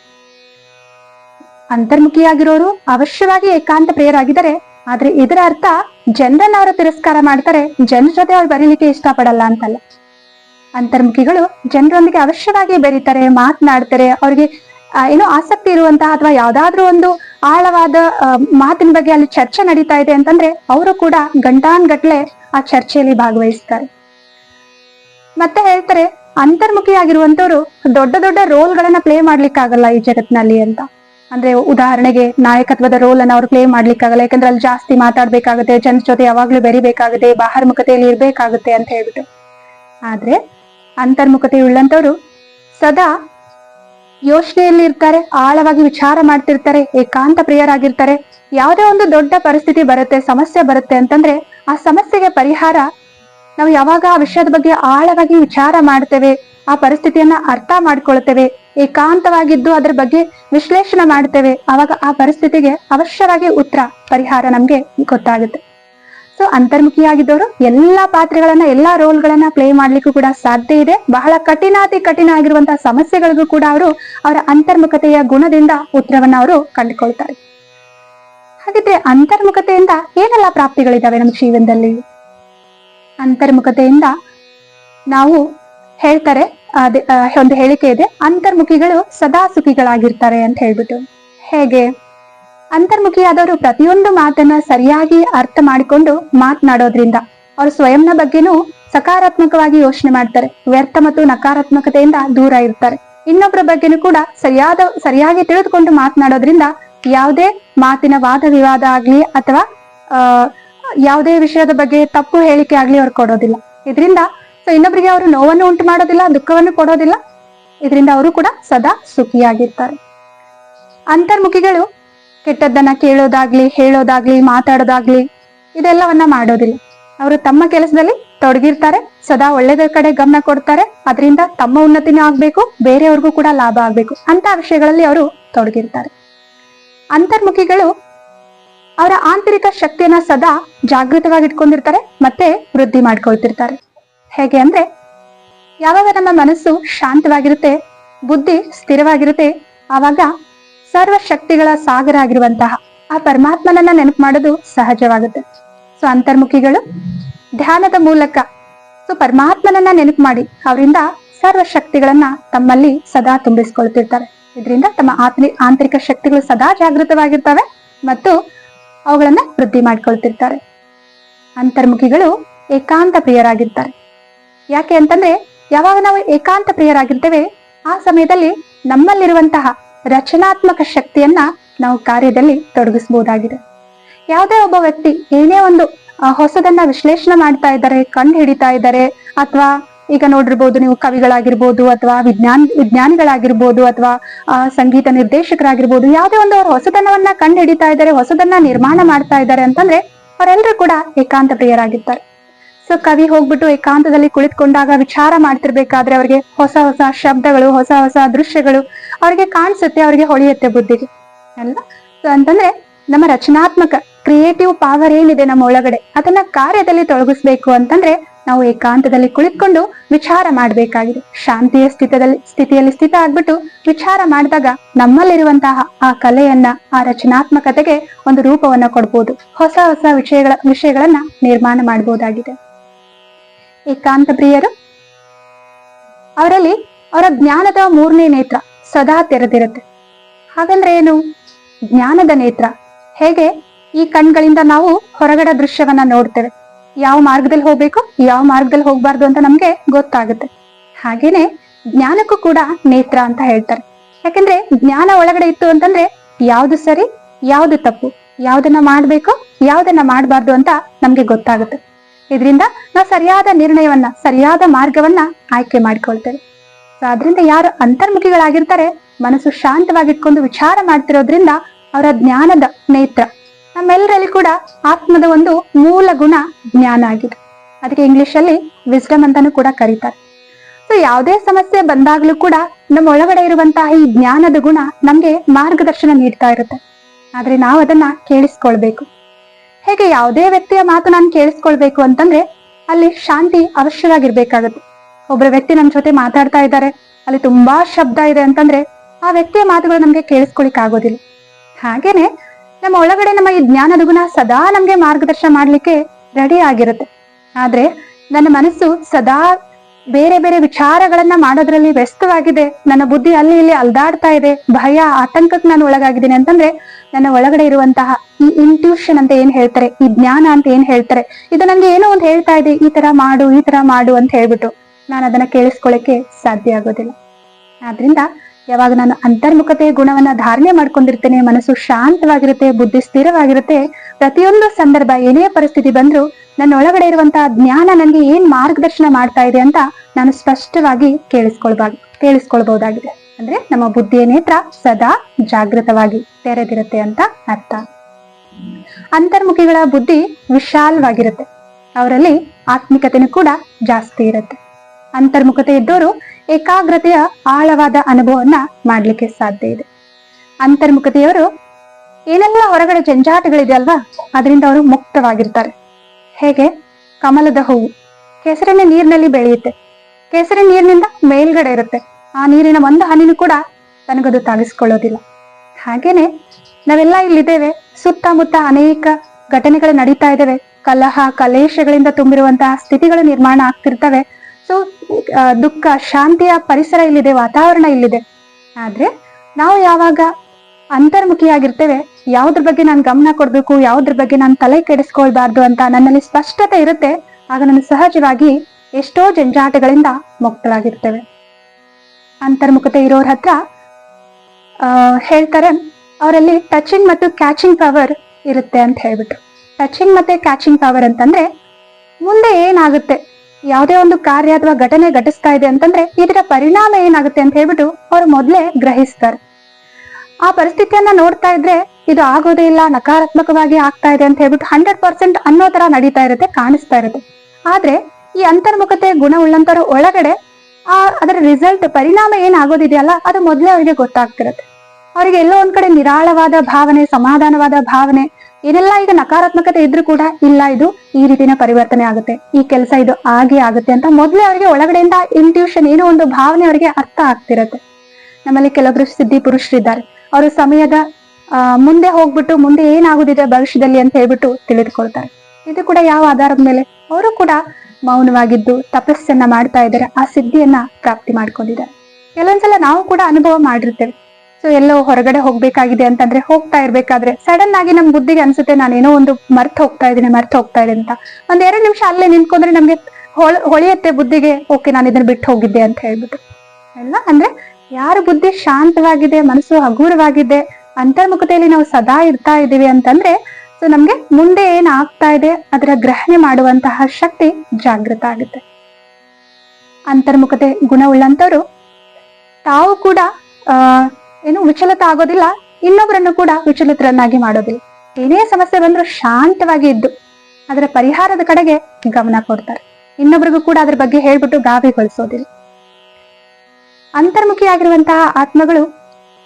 [SPEAKER 1] ಅಂತರ್ಮುಖಿಯಾಗಿರೋರು ಅವಶ್ಯವಾಗಿ ಏಕಾಂತ ಪ್ರಿಯರಾಗಿದ್ದಾರೆ, ಆದ್ರೆ ಇದರ ಅರ್ಥ ಜನರನ್ನ ಅವರು ತಿರಸ್ಕಾರ ಮಾಡ್ತಾರೆ ಜನರ ಜೊತೆ ಅವ್ರು ಬರೀಲಿಕ್ಕೆ ಇಷ್ಟಪಡಲ್ಲ ಅಂತಲ್ಲ. ಅಂತರ್ಮುಖಿಗಳು ಜನರೊಂದಿಗೆ ಅವಶ್ಯವಾಗಿ ಬೆರೀತಾರೆ, ಮಾತನಾಡ್ತಾರೆ, ಅವ್ರಿಗೆ ಏನೋ ಆಸಕ್ತಿ ಇರುವಂತಹ ಅಥವಾ ಯಾವ್ದಾದ್ರೂ ಒಂದು ಆಳವಾದ ಮಾತಿನ ಬಗ್ಗೆ ಅಲ್ಲಿ ಚರ್ಚೆ ನಡೀತಾ ಇದೆ ಅಂತಂದ್ರೆ ಅವರು ಕೂಡ ಗಂಟಾನ್ಗಟ್ಲೆ ಆ ಚರ್ಚೆಯಲ್ಲಿ ಭಾಗವಹಿಸ್ತಾರೆ. ಮತ್ತೆ ಹೇಳ್ತಾರೆ ಅಂತರ್ಮುಖಿಯಾಗಿರುವಂತವ್ರು ದೊಡ್ಡ ದೊಡ್ಡ ರೋಲ್ಗಳನ್ನ ಪ್ಲೇ ಮಾಡ್ಲಿಕ್ಕಾಗಲ್ಲ ಈ ಜಗತ್ತಿನಲ್ಲಿ ಅಂತ. ಅಂದ್ರೆ ಉದಾಹರಣೆಗೆ ನಾಯಕತ್ವದ ರೋಲ್ ಅನ್ನ ಅವ್ರು ಪ್ಲೇ ಮಾಡ್ಲಿಕ್ಕಾಗಲ್ಲ, ಯಾಕಂದ್ರೆ ಅಲ್ಲಿ ಜಾಸ್ತಿ ಮಾತಾಡ್ಬೇಕಾಗುತ್ತೆ ಜನ ಜೊತೆ ಯಾವಾಗ್ಲೂ ಬೆರಿಬೇಕಾಗುತ್ತೆ ಬಾಹರ್ಮುಖತೆಯಲ್ಲಿ ಇರ್ಬೇಕಾಗುತ್ತೆ ಅಂತ ಹೇಳ್ಬಿಟ್ಟು. ಆದ್ರೆ ಅಂತರ್ಮುಖತೆ ಉಳ್ಳಂತವ್ರು ಸದಾ ಯೋಚನೆಯಲ್ಲಿ ಇರ್ತಾರೆ ಆಳವಾಗಿ ವಿಚಾರ ಮಾಡ್ತಿರ್ತಾರೆ, ಏಕಾಂತ ಪ್ರಿಯರಾಗಿರ್ತಾರೆ. ಯಾವುದೇ ಒಂದು ದೊಡ್ಡ ಪರಿಸ್ಥಿತಿ ಬರುತ್ತೆ, ಸಮಸ್ಯೆ ಬರುತ್ತೆ ಅಂತಂದ್ರೆ ಆ ಸಮಸ್ಯೆಗೆ ಪರಿಹಾರ ನಾವು ಯಾವಾಗ ಆ ವಿಷಯದ ಬಗ್ಗೆ ಆಳವಾಗಿ ವಿಚಾರ ಮಾಡ್ತೇವೆ, ಆ ಪರಿಸ್ಥಿತಿಯನ್ನ ಅರ್ಥ ಮಾಡ್ಕೊಳ್ತೇವೆ, ಏಕಾಂತವಾಗಿದ್ದು ಅದ್ರ ಬಗ್ಗೆ ವಿಶ್ಲೇಷಣೆ ಮಾಡ್ತೇವೆ ಅವಾಗ ಆ ಪರಿಸ್ಥಿತಿಗೆ ಅವಶ್ಯವಾಗಿ ಉತ್ತರ, ಪರಿಹಾರ ನಮ್ಗೆ ಗೊತ್ತಾಗುತ್ತೆ. ಸೊ ಅಂತರ್ಮುಖಿಯಾಗಿದ್ದವರು ಎಲ್ಲಾ ಪಾತ್ರಗಳನ್ನ, ಎಲ್ಲಾ ರೋಲ್ಗಳನ್ನ ಪ್ಲೇ ಮಾಡ್ಲಿಕ್ಕೂ ಕೂಡ ಸಾಧ್ಯ ಇದೆ. ಬಹಳ ಕಠಿಣಾತಿ ಕಠಿಣ ಆಗಿರುವಂತಹ ಸಮಸ್ಯೆಗಳಿಗೂ ಕೂಡ ಅವರು ಅವರ ಅಂತರ್ಮುಖತೆಯ ಗುಣದಿಂದ ಉತ್ತರವನ್ನ ಅವರು ಕಂಡುಕೊಳ್ತಾರೆ. ಹಾಗಿದ್ರೆ ಅಂತರ್ಮುಖತೆಯಿಂದ ಏನೆಲ್ಲ ಪ್ರಾಪ್ತಿಗಳಿದಾವೆ ನಮ್ಮ ಜೀವನದಲ್ಲಿ? ಅಂತರ್ಮುಖತೆಯಿಂದ ನಾವು ಹೇಳ್ತಾರೆ ಅದೇ ಒಂದು ಹೇಳಿಕೆ ಇದೆ. ಅಂತರ್ಮುಖಿಗಳು ಸದಾ ಸುಖಿಗಳಾಗಿರ್ತಾರೆ ಅಂತ ಹೇಳ್ಬಿಟ್ಟು. ಹೇಗೆ? ಅಂತರ್ಮುಖಿಯಾದವರು ಪ್ರತಿಯೊಂದು ಮಾತನ್ನ ಸರಿಯಾಗಿ ಅರ್ಥ ಮಾಡಿಕೊಂಡು ಮಾತನಾಡೋದ್ರಿಂದ ಅವರು ಸ್ವಯಂನ ಬಗ್ಗೆನೂ ಸಕಾರಾತ್ಮಕವಾಗಿ ಯೋಚನೆ ಮಾಡ್ತಾರೆ. ವ್ಯರ್ಥ ಮತ್ತು ನಕಾರಾತ್ಮಕತೆಯಿಂದ ದೂರ ಇರ್ತಾರೆ. ಇನ್ನೊಬ್ಬರ ಬಗ್ಗೆನೂ ಕೂಡ ಸರಿಯಾದ, ಸರಿಯಾಗಿ ತಿಳಿದುಕೊಂಡು ಮಾತನಾಡೋದ್ರಿಂದ ಯಾವುದೇ ಮಾತಿನ ವಾದ ವಿವಾದ ಆಗ್ಲಿ ಅಥವಾ ಯಾವುದೇ ವಿಷಯದ ಬಗ್ಗೆ ತಪ್ಪು ಹೇಳಿಕೆ ಆಗ್ಲಿ ಅವ್ರು ಕೊಡೋದಿಲ್ಲ. ಇದರಿಂದ ಸೊ ಇನ್ನೊಬ್ಬರಿಗೆ ಅವರು ನೋವನ್ನು ಉಂಟು ಮಾಡೋದಿಲ್ಲ, ದುಃಖವನ್ನು ಕೊಡೋದಿಲ್ಲ. ಇದರಿಂದ ಅವರು ಕೂಡ ಸದಾ ಸುಖಿಯಾಗಿರ್ತಾರೆ. ಅಂತರ್ಮುಖಿಗಳು ಕೆಟ್ಟದ್ದನ್ನ ಕೇಳೋದಾಗ್ಲಿ, ಹೇಳೋದಾಗ್ಲಿ, ಮಾತಾಡೋದಾಗ್ಲಿ, ಇದೆಲ್ಲವನ್ನ ಮಾಡೋದಿಲ್ಲ. ಅವರು ತಮ್ಮ ಕೆಲಸದಲ್ಲಿ ತೊಡಗಿರ್ತಾರೆ, ಸದಾ ಒಳ್ಳೆಯದ ಕಡೆ ಗಮನ ಕೊಡ್ತಾರೆ, ಅದರಿಂದ ತಮ್ಮ ಉನ್ನತಿನೂ ಆಗ್ಬೇಕು, ಬೇರೆಯವ್ರಿಗೂ ಕೂಡ ಲಾಭ ಆಗ್ಬೇಕು, ಅಂತ ವಿಷಯಗಳಲ್ಲಿ ಅವರು ತೊಡಗಿರ್ತಾರೆ. ಅಂತರ್ಮುಖಿಗಳು ಅವರ ಆಂತರಿಕ ಶಕ್ತಿಯನ್ನ ಸದಾ ಜಾಗೃತವಾಗಿ ಇಟ್ಕೊಂಡಿರ್ತಾರೆ, ಮತ್ತೆ ವೃದ್ಧಿ ಮಾಡ್ಕೊಳ್ತಿರ್ತಾರೆ. ಹೇಗೆ ಅಂದ್ರೆ, ಯಾವಾಗ ನಮ್ಮ ಮನಸ್ಸು ಶಾಂತವಾಗಿರುತ್ತೆ, ಬುದ್ಧಿ ಸ್ಥಿರವಾಗಿರುತ್ತೆ, ಆವಾಗ ಸರ್ವ ಶಕ್ತಿಗಳ ಸಾಗರ ಆಗಿರುವಂತಹ ಆ ಪರಮಾತ್ಮನನ್ನ ನೆನಪು ಮಾಡೋದು ಸಹಜವಾಗುತ್ತೆ. ಸೊ ಅಂತರ್ಮುಖಿಗಳು, ಧ್ಯಾನದ ಮೂಲಕ ಸೊ ಪರಮಾತ್ಮನನ್ನ ನೆನಪು ಮಾಡಿ ಅವರಿಂದ ಸರ್ವ ಶಕ್ತಿಗಳನ್ನ ತಮ್ಮಲ್ಲಿ ಸದಾ ತುಂಬಿಸ್ಕೊಳ್ತಿರ್ತಾರೆ. ಇದರಿಂದ ತಮ್ಮ ಆತ್ಮಿ, ಆಂತರಿಕ ಶಕ್ತಿಗಳು ಸದಾ ಜಾಗೃತವಾಗಿರ್ತವೆ ಮತ್ತು ಅವುಗಳನ್ನ ವೃದ್ಧಿ ಮಾಡಿಕೊಳ್ತಿರ್ತಾರೆ. ಅಂತರ್ಮುಖಿಗಳು ಏಕಾಂತ ಪ್ರಿಯರಾಗಿರ್ತಾರೆ. ಯಾಕೆ ಅಂತಂದ್ರೆ ಯಾವಾಗ ನಾವು ಏಕಾಂತ ಪ್ರಿಯರಾಗಿರ್ತೇವೆ, ಆ ಸಮಯದಲ್ಲಿ ನಮ್ಮಲ್ಲಿರುವಂತಹ ರಚನಾತ್ಮಕ ಶಕ್ತಿಯನ್ನ ನಾವು ಕಾರ್ಯದಲ್ಲಿ ತೊಡಗಿಸಬಹುದಾಗಿದೆ ಯಾವುದೇ ಒಬ್ಬ ವ್ಯಕ್ತಿ ಏನೇ ಒಂದು ಹೊಸದನ್ನ ವಿಶ್ಲೇಷಣೆ ಮಾಡ್ತಾ ಇದ್ದಾರೆ, ಕಂಡು ಹಿಡಿತಾ ಇದ್ದಾರೆ, ಅಥವಾ ಈಗ ನೋಡಿರ್ಬೋದು ನೀವು ಕವಿಗಳಾಗಿರ್ಬೋದು, ಅಥವಾ ವಿಜ್ಞಾನ, ವಿಜ್ಞಾನಿಗಳಾಗಿರ್ಬೋದು, ಅಥವಾ ಸಂಗೀತ ನಿರ್ದೇಶಕರಾಗಿರ್ಬೋದು, ಯಾವುದೇ ಒಂದು ಅವ್ರು ಹೊಸತನವನ್ನ ಕಂಡು ಹಿಡಿತಾ ಇದ್ದಾರೆ, ಹೊಸದನ್ನ ನಿರ್ಮಾಣ ಮಾಡ್ತಾ ಇದ್ದಾರೆ ಅಂತಂದ್ರೆ ಅವರೆಲ್ಲರೂ ಕೂಡ ಏಕಾಂತ ಪ್ರಿಯರಾಗಿರ್ತಾರೆ ಸೊ ಕವಿ ಹೋಗ್ಬಿಟ್ಟು ಏಕಾಂತದಲ್ಲಿ ಕುಳಿತುಕೊಂಡಾಗ ವಿಚಾರ ಮಾಡ್ತಿರ್ಬೇಕಾದ್ರೆ ಅವ್ರಿಗೆ ಹೊಸ ಹೊಸ ಶಬ್ದಗಳು, ಹೊಸ ಹೊಸ ದೃಶ್ಯಗಳು ಅವ್ರಿಗೆ ಕಾಣಿಸುತ್ತೆ, ಅವ್ರಿಗೆ ಹೊಳೆಯುತ್ತೆ ಬುದ್ಧಿಗೆ. ಅಲ್ಲ ಸೊ ಅಂತಂದ್ರೆ ನಮ್ಮ ರಚನಾತ್ಮಕ, ಕ್ರಿಯೇಟಿವ್ ಪವರ್ ಏನಿದೆ ನಮ್ಮ ಒಳಗಡೆ, ಅದನ್ನ ಕಾರ್ಯದಲ್ಲಿ ತೊಡಗಿಸ್ಬೇಕು ಅಂತಂದ್ರೆ ನಾವು ಏಕಾಂತದಲ್ಲಿ ಕುಳಿತುಕೊಂಡು ವಿಚಾರ ಮಾಡ್ಬೇಕಾಗಿದೆ. ಶಾಂತಿಯ ಸ್ಥಿತದಲ್ಲಿ, ಸ್ಥಿತಿಯಲ್ಲಿ ಸ್ಥಿತ ಆಗ್ಬಿಟ್ಟು ವಿಚಾರ ಮಾಡಿದಾಗ ನಮ್ಮಲ್ಲಿರುವಂತಹ ಆ ಕಲೆಯನ್ನ, ಆ ರಚನಾತ್ಮಕತೆಗೆ ಒಂದು ರೂಪವನ್ನ ಕೊಡ್ಬೋದು. ಹೊಸ ಹೊಸ ವಿಷಯಗಳ, ವಿಷಯಗಳನ್ನ ನಿರ್ಮಾಣ ಮಾಡಬಹುದಾಗಿದೆ ಏಕಾಂತ ಪ್ರಿಯರು. ಅವರಲ್ಲಿ ಅವರ ಜ್ಞಾನದ ಮೂರನೇ ನೇತ್ರ ಸದಾ ತೆರೆದಿರುತ್ತೆ. ಹಾಗಂದ್ರೆ ಏನು? ಜ್ಞಾನದ ನೇತ್ರ. ಹೇಗೆ? ಈ ಕಣ್ಗಳಿಂದ ನಾವು ಹೊರಗಡೆ ದೃಶ್ಯವನ್ನ ನೋಡ್ತೇವೆ. ಯಾವ ಮಾರ್ಗದಲ್ಲಿ ಹೋಗ್ಬೇಕು, ಯಾವ ಮಾರ್ಗದಲ್ಲಿ ಹೋಗ್ಬಾರ್ದು ಅಂತ ನಮ್ಗೆ ಗೊತ್ತಾಗುತ್ತೆ. ಹಾಗೇನೆ ಜ್ಞಾನಕ್ಕೂ ಕೂಡ ನೇತ್ರ ಅಂತ ಹೇಳ್ತಾರೆ. ಯಾಕಂದ್ರೆ ಜ್ಞಾನ ಒಳಗಡೆ ಇತ್ತು ಅಂತಂದ್ರೆ ಯಾವ್ದು ಸರಿ, ಯಾವ್ದು ತಪ್ಪು, ಯಾವ್ದನ್ನ ಮಾಡ್ಬೇಕು, ಯಾವ್ದನ್ನ ಮಾಡಬಾರ್ದು ಅಂತ ನಮ್ಗೆ ಗೊತ್ತಾಗುತ್ತೆ. ಇದರಿಂದ ನಾವು ಸರಿಯಾದ ನಿರ್ಣಯವನ್ನ, ಸರಿಯಾದ ಮಾರ್ಗವನ್ನ ಆಯ್ಕೆ ಮಾಡ್ಕೊಳ್ತೇವೆ. ಸೊ ಅದರಿಂದ ಯಾರು ಅಂತರ್ಮುಖಿಗಳಾಗಿರ್ತಾರೆ, ಮನಸ್ಸು ಶಾಂತವಾಗಿಟ್ಕೊಂಡು ವಿಚಾರ ಮಾಡ್ತಿರೋದ್ರಿಂದ ಅವರ ಜ್ಞಾನದ ನೇತ್ರ ನಮ್ಮೆಲ್ಲರಲ್ಲಿ ಕೂಡ ಆತ್ಮದ ಒಂದು ಮೂಲ ಗುಣ ಜ್ಞಾನ ಆಗಿದೆ. ಅದಕ್ಕೆ ಇಂಗ್ಲಿಷ್ ಅಲ್ಲಿ ವಿಸ್ಡಮ್ ಅಂತಾನು ಕೂಡ ಕರೀತಾರೆ. ಸೊ ಯಾವುದೇ ಸಮಸ್ಯೆ ಬಂದಾಗ್ಲೂ ಕೂಡ ನಮ್ಮ ಒಳಗಡೆ ಇರುವಂತಹ ಈ ಜ್ಞಾನದ ಗುಣ ನಮ್ಗೆ ಮಾರ್ಗದರ್ಶನ ನೀಡ್ತಾ ಇರುತ್ತೆ. ಆದ್ರೆ ನಾವು ಅದನ್ನ ಕೇಳಿಸ್ಕೊಳ್ಬೇಕು. ಹೇಗೆ ಯಾವುದೇ ವ್ಯಕ್ತಿಯ ಮಾತು ನಾನು ಕೇಳಿಸ್ಕೊಳ್ಬೇಕು ಅಂತಂದ್ರೆ ಅಲ್ಲಿ ಶಾಂತಿ ಅವಶ್ಯವಾಗಿರ್ಬೇಕಾಗುತ್ತೆ. ಒಬ್ಬರ ವ್ಯಕ್ತಿ ನಮ್ ಜೊತೆ ಮಾತಾಡ್ತಾ ಇದ್ದಾರೆ, ಅಲ್ಲಿ ತುಂಬಾ ಶಬ್ದ ಇದೆ ಅಂತಂದ್ರೆ ಆ ವ್ಯಕ್ತಿಯ ಮಾತುಗಳು ನಮ್ಗೆ ಕೇಳಿಸ್ಕೊಳಿಕ್ ಆಗೋದಿಲ್ಲ. ಹಾಗೇನೆ ನಮ್ಮ ಒಳಗಡೆ ನಮ್ಮ ಈ ಜ್ಞಾನದ ಗುಣ ಸದಾ ನಮ್ಗೆ ಮಾರ್ಗದರ್ಶನ ಮಾಡ್ಲಿಕ್ಕೆ ರೆಡಿ ಆಗಿರುತ್ತೆ. ಆದ್ರೆ ನನ್ನ ಮನಸ್ಸು ಸದಾ ಬೇರೆ ಬೇರೆ ವಿಚಾರಗಳನ್ನ ಮಾಡೋದ್ರಲ್ಲಿ ವ್ಯಸ್ತವಾಗಿದೆ. ನನ್ನ ಬುದ್ಧಿ ಅಲ್ಲಿ ಇಲ್ಲಿ ಅಲ್ದಾಡ್ತಾ ಇದೆ. ಭಯ, ಆತಂಕಕ್ಕೆ ನಾನು ಒಳಗಾಗಿದ್ದೀನಿ. ಅಂತಂದ್ರೆ ನನ್ನ ಒಳಗಡೆ ಇರುವಂತಹ ಈ ಇಂಟ್ಯೂಷನ್ ಅಂತ ಏನ್ ಹೇಳ್ತಾರೆ, ಈ ಜ್ಞಾನ ಅಂತ ಏನ್ ಹೇಳ್ತಾರೆ, ಇದು ನನ್ಗೆ ಏನೋ ಒಂದು ಹೇಳ್ತಾ ಇದೆ, ಈ ತರ ಮಾಡು, ಈ ತರ ಮಾಡು ಅಂತ ಹೇಳ್ಬಿಟ್ಟು ನಾನು ಅದನ್ನ ಕೇಳಿಸ್ಕೊಳಕ್ಕೆ ಸಾಧ್ಯ ಆಗೋದಿಲ್ಲ. ಆದ್ರಿಂದ ಯಾವಾಗ ನಾನು ಅಂತರ್ಮುಖತೆ ಗುಣವನ್ನ ಧಾರಣೆ ಮಾಡ್ಕೊಂಡಿರ್ತೇನೆ, ಮನಸ್ಸು ಶಾಂತವಾಗಿರುತ್ತೆ, ಬುದ್ಧಿ ಸ್ಥಿರವಾಗಿರುತ್ತೆ, ಪ್ರತಿಯೊಂದು ಸಂದರ್ಭ ಏನೇ ಪರಿಸ್ಥಿತಿ ಬಂದ್ರು ನನ್ನ ಒಳಗಡೆ ಇರುವಂತಹ ಜ್ಞಾನ ನನಗೆ ಏನ್ ಮಾರ್ಗದರ್ಶನ ಮಾಡ್ತಾ ಇದೆ ಅಂತ ನಾನು ಸ್ಪಷ್ಟವಾಗಿ ಕೇಳಿಸ್ಕೊಳ್ಬಾರ್ದು ಕೇಳಿಸ್ಕೊಳ್ಬಹುದಾಗಿದೆ. ಅಂದ್ರೆ ನಮ್ಮ ಬುದ್ಧಿಯ ನೇತ್ರ ಸದಾ ಜಾಗೃತವಾಗಿ ತೆರೆದಿರುತ್ತೆ ಅಂತ ಅರ್ಥ. ಅಂತರ್ಮುಖಿಗಳ ಬುದ್ಧಿ ವಿಶಾಲವಾಗಿರುತ್ತೆ. ಅವರಲ್ಲಿ ಆತ್ಮಿಕತೆನೂ ಕೂಡ ಜಾಸ್ತಿ ಇರುತ್ತೆ. ಅಂತರ್ಮುಖತೆ ಇದ್ದವರು ಏಕಾಗ್ರತೆಯ ಆಳವಾದ ಅನುಭವವನ್ನ ಮಾಡ್ಲಿಕ್ಕೆ ಸಾಧ್ಯ ಇದೆ. ಅಂತರ್ಮುಖತೆಯವರು ಏನೆಲ್ಲ ಹೊರಗಡೆ ಜಂಜಾಟಗಳಿದೆ ಅಲ್ವಾ ಅದರಿಂದ ಅವರು ಮುಕ್ತವಾಗಿರ್ತಾರೆ. ಹೇಗೆ? ಕಮಲದ ಹೂವು. ಕೆಸರಿನ ನೀರಿನಲ್ಲಿ ಬೆಳೆಯುತ್ತೆ. ಕೆಸರಿನ ನೀರಿನಿಂದ ಮೇಲ್ಗಡೆ ಇರುತ್ತೆ. ಆ ನೀರಿನ ಒಂದು ಹನಿನೂ ಕೂಡ ತನಗದು ತಾಗಿಸ್ಕೊಳ್ಳೋದಿಲ್ಲ. ಹಾಗೇನೆ ನಾವೆಲ್ಲ ಇಲ್ಲಿದ್ದೇವೆ, ಸುತ್ತಮುತ್ತ ಅನೇಕ ಘಟನೆಗಳು ನಡೀತಾ ಇದ್ದಾವೆ. ಕಲಹ, ಕಲೇಶಗಳಿಂದ ತುಂಬಿರುವಂತಹ ಸ್ಥಿತಿಗಳು ನಿರ್ಮಾಣ ಆಗ್ತಿರ್ತವೆ. ಸೊ ದುಃಖ, ಶಾಂತಿಯ ಪರಿಸರ ಇಲ್ಲಿದೆ, ವಾತಾವರಣ ಇಲ್ಲಿದೆ. ಆದ್ರೆ ನಾವು ಯಾವಾಗ ಅಂತರ್ಮುಖಿಯಾಗಿರ್ತೇವೆ, ಯಾವ್ದ್ರ ಬಗ್ಗೆ ನಾನು ಗಮನ ಕೊಡ್ಬೇಕು, ಯಾವ್ದ್ರ ಬಗ್ಗೆ ನಾನು ತಲೆ ಕೆಡಿಸ್ಕೊಳ್ಬಾರ್ದು ಅಂತ ನನ್ನಲ್ಲಿ ಸ್ಪಷ್ಟತೆ ಇರುತ್ತೆ, ಆಗ ನಾನು ಸಹಜವಾಗಿ ಎಷ್ಟೋ ಜಂಜಾಟಗಳಿಂದ ಮುಕ್ತರಾಗಿರ್ತೇವೆ. ಅಂತರ್ಮುಖತೆ ಇರೋರ ಹತ್ರ ಹೇಳ್ತಾರೆ, ಅವರಲ್ಲಿ ಟಚಿಂಗ್ ಮತ್ತು ಕ್ಯಾಚಿಂಗ್ ಪವರ್ ಇರುತ್ತೆ ಅಂತ ಹೇಳ್ಬಿಟ್ರು. ಟಚಿಂಗ್ ಮತ್ತೆ ಕ್ಯಾಚಿಂಗ್ ಪವರ್ ಅಂತಂದ್ರೆ ಮುಂದೆ ಏನಾಗುತ್ತೆ? ಯಾವುದೇ ಒಂದು ಕಾರ್ಯ ಅಥವಾ ಘಟನೆ ಘಟಿಸ್ತಾ ಇದೆ ಅಂತಂದ್ರೆ ಇದರ ಪರಿಣಾಮ ಏನಾಗುತ್ತೆ ಅಂತ ಹೇಳ್ಬಿಟ್ಟು ಅವ್ರು ಮೊದಲೇ ಗ್ರಹಿಸ್ತಾರೆ. ಆ ಪರಿಸ್ಥಿತಿಯನ್ನ ನೋಡ್ತಾ ಇದ್ರೆ ಇದು ಆಗೋದೇ ಇಲ್ಲ, ನಕಾರಾತ್ಮಕವಾಗಿ ಆಗ್ತಾ ಇದೆ ಅಂತ ಹೇಳ್ಬಿಟ್ಟು ಹಂಡ್ರೆಡ್ ಪರ್ಸೆಂಟ್ ಅನ್ನೋ ತರ ನಡೀತಾ ಇರುತ್ತೆ, ಕಾಣಿಸ್ತಾ ಇರುತ್ತೆ. ಆದ್ರೆ ಈ ಅಂತರ್ಮುಖತೆ, ಗುಣ ಉಳ್ಳಂತರ ಒಳಗಡೆ ಆ ಅದರ ರಿಸಲ್ಟ್ ಪರಿಣಾಮ ಏನಾಗೋದಿದೆಯಲ್ಲ, ಅದು ಮೊದಲೇ ಅವರಿಗೆ ಗೊತ್ತಾಗ್ತಿರತ್ತೆ. ಅವರಿಗೆ ಎಲ್ಲೋ ಒಂದ್ ಕಡೆ ನಿರಾಳವಾದ ಭಾವನೆ, ಸಮಾಧಾನವಾದ ಭಾವನೆ ಏನೆಲ್ಲ ಈಗ ನಕಾರಾತ್ಮಕತೆ ಇದ್ರೂ ಕೂಡ ಇಲ್ಲ. ಇದು ಈ ರೀತಿನ ಪರಿವರ್ತನೆ ಆಗುತ್ತೆ. ಈ ಕೆಲಸ ಇದು ಆಗೇ ಆಗುತ್ತೆ ಅಂತ ಮೊದ್ಲೇ ಅವರಿಗೆ ಒಳಗಡೆಯಿಂದ ಇಂಟ್ಯೂಷನ್ ಏನೋ ಒಂದು ಭಾವನೆ ಅವರಿಗೆ ಅರ್ಥ ಆಗ್ತಿರತ್ತೆ. ನಮ್ಮಲ್ಲಿ ಕೆಲವೊಬ್ರು ಸಿದ್ಧಿ ಪುರುಷರಿದ್ದಾರೆ ಅವರು ಸಮಯದ ಮುಂದೆ ಹೋಗ್ಬಿಟ್ಟು ಮುಂದೆ ಏನಾಗುದಿದೆ ಭವಿಷ್ಯದಲ್ಲಿ ಅಂತ ಹೇಳ್ಬಿಟ್ಟು ತಿಳಿದುಕೊಳ್ತಾರೆ. ಇದು ಕೂಡ ಯಾವ ಆಧಾರದ ಮೇಲೆ? ಅವರು ಕೂಡ ಮೌನವಾಗಿದ್ದು ತಪಸ್ಸನ್ನ ಮಾಡ್ತಾ ಇದ್ದಾರೆ. ಆ ಸಿದ್ಧಿಯನ್ನ ಪ್ರಾಪ್ತಿ ಮಾಡ್ಕೊಂಡಿದ್ದಾರೆ. ಕೆಲವೊಂದ್ಸಲ ನಾವು ಕೂಡ ಅನುಭವ ಮಾಡಿರ್ತೇವೆ. ಎಲ್ಲೋ ಹೊರಗಡೆ ಹೋಗ್ಬೇಕಾಗಿದೆ ಅಂತಂದ್ರೆ ಹೋಗ್ತಾ ಇರ್ಬೇಕಾದ್ರೆ ಸಡನ್ ಆಗಿ ನಮ್ ಬುದ್ಧಿಗೆ ಅನ್ಸುತ್ತೆ, ನಾನೇನೋ ಒಂದು ಮರ್ತ್ ಹೋಗ್ತಾ ಇದ್ದೀನಿ, ಮರ್ತ್ ಹೋಗ್ತಾ ಇದ್ದೀನಿ ಅಂತ. ಒಂದ್ ಎರಡು ನಿಮಿಷ ಅಲ್ಲೇ ನಿಂತ್ಕೊಂಡ್ರೆ ನಮ್ಗೆ ಹೊಳ, ಹೊಳೆಯುತ್ತೆ ಬುದ್ಧಿಗೆ, ಓಕೆ, ನಾನು ಇದನ್ನ ಬಿಟ್ಟು ಹೋಗಿದ್ದೆ ಅಂತ ಹೇಳ್ಬಿಟ್ಟು. ಅಲ್ಲ ಅಂದ್ರೆ ಯಾರ ಬುದ್ಧಿ ಶಾಂತವಾಗಿದೆ, ಮನಸ್ಸು ಹಗುರವಾಗಿದೆ, ಅಂತರ್ಮುಖತೆಯಲ್ಲಿ ನಾವು ಸದಾ ಇರ್ತಾ ಇದ್ದೀವಿ ಅಂತಂದ್ರೆ, ಸೊ ನಮ್ಗೆ ಮುಂದೆ ಏನ್ ಆಗ್ತಾ ಇದೆ, ಅದರ ಗ್ರಹಣೆ ಮಾಡುವಂತಹ ಶಕ್ತಿ ಜಾಗೃತ ಆಗುತ್ತೆ. ಅಂತರ್ಮುಖತೆ ಗುಣವುಳ್ಳಂತವ್ರು ತಾವು ಕೂಡ, ಆ ಏನು ವಿಚಲಿತ ಆಗೋದಿಲ್ಲ ಇನ್ನೊಬ್ಬರನ್ನು ಕೂಡ ವಿಚಲಿತರನ್ನಾಗಿ ಮಾಡೋದಿಲ್ಲ ಏನೇ ಸಮಸ್ಯೆ ಬಂದ್ರೂ ಶಾಂತವಾಗಿ ಇದ್ದು ಅದರ ಪರಿಹಾರದ ಕಡೆಗೆ ಗಮನ ಕೊಡ್ತಾರೆ. ಇನ್ನೊಬ್ರಿಗೂ ಕೂಡ ಅದ್ರ ಬಗ್ಗೆ ಹೇಳ್ಬಿಟ್ಟು ಗಾಬರಿಗೊಳಿಸೋದಿಲ್ಲ ಅಂತರ್ಮುಖಿಯಾಗಿರುವಂತಹ ಆತ್ಮಗಳು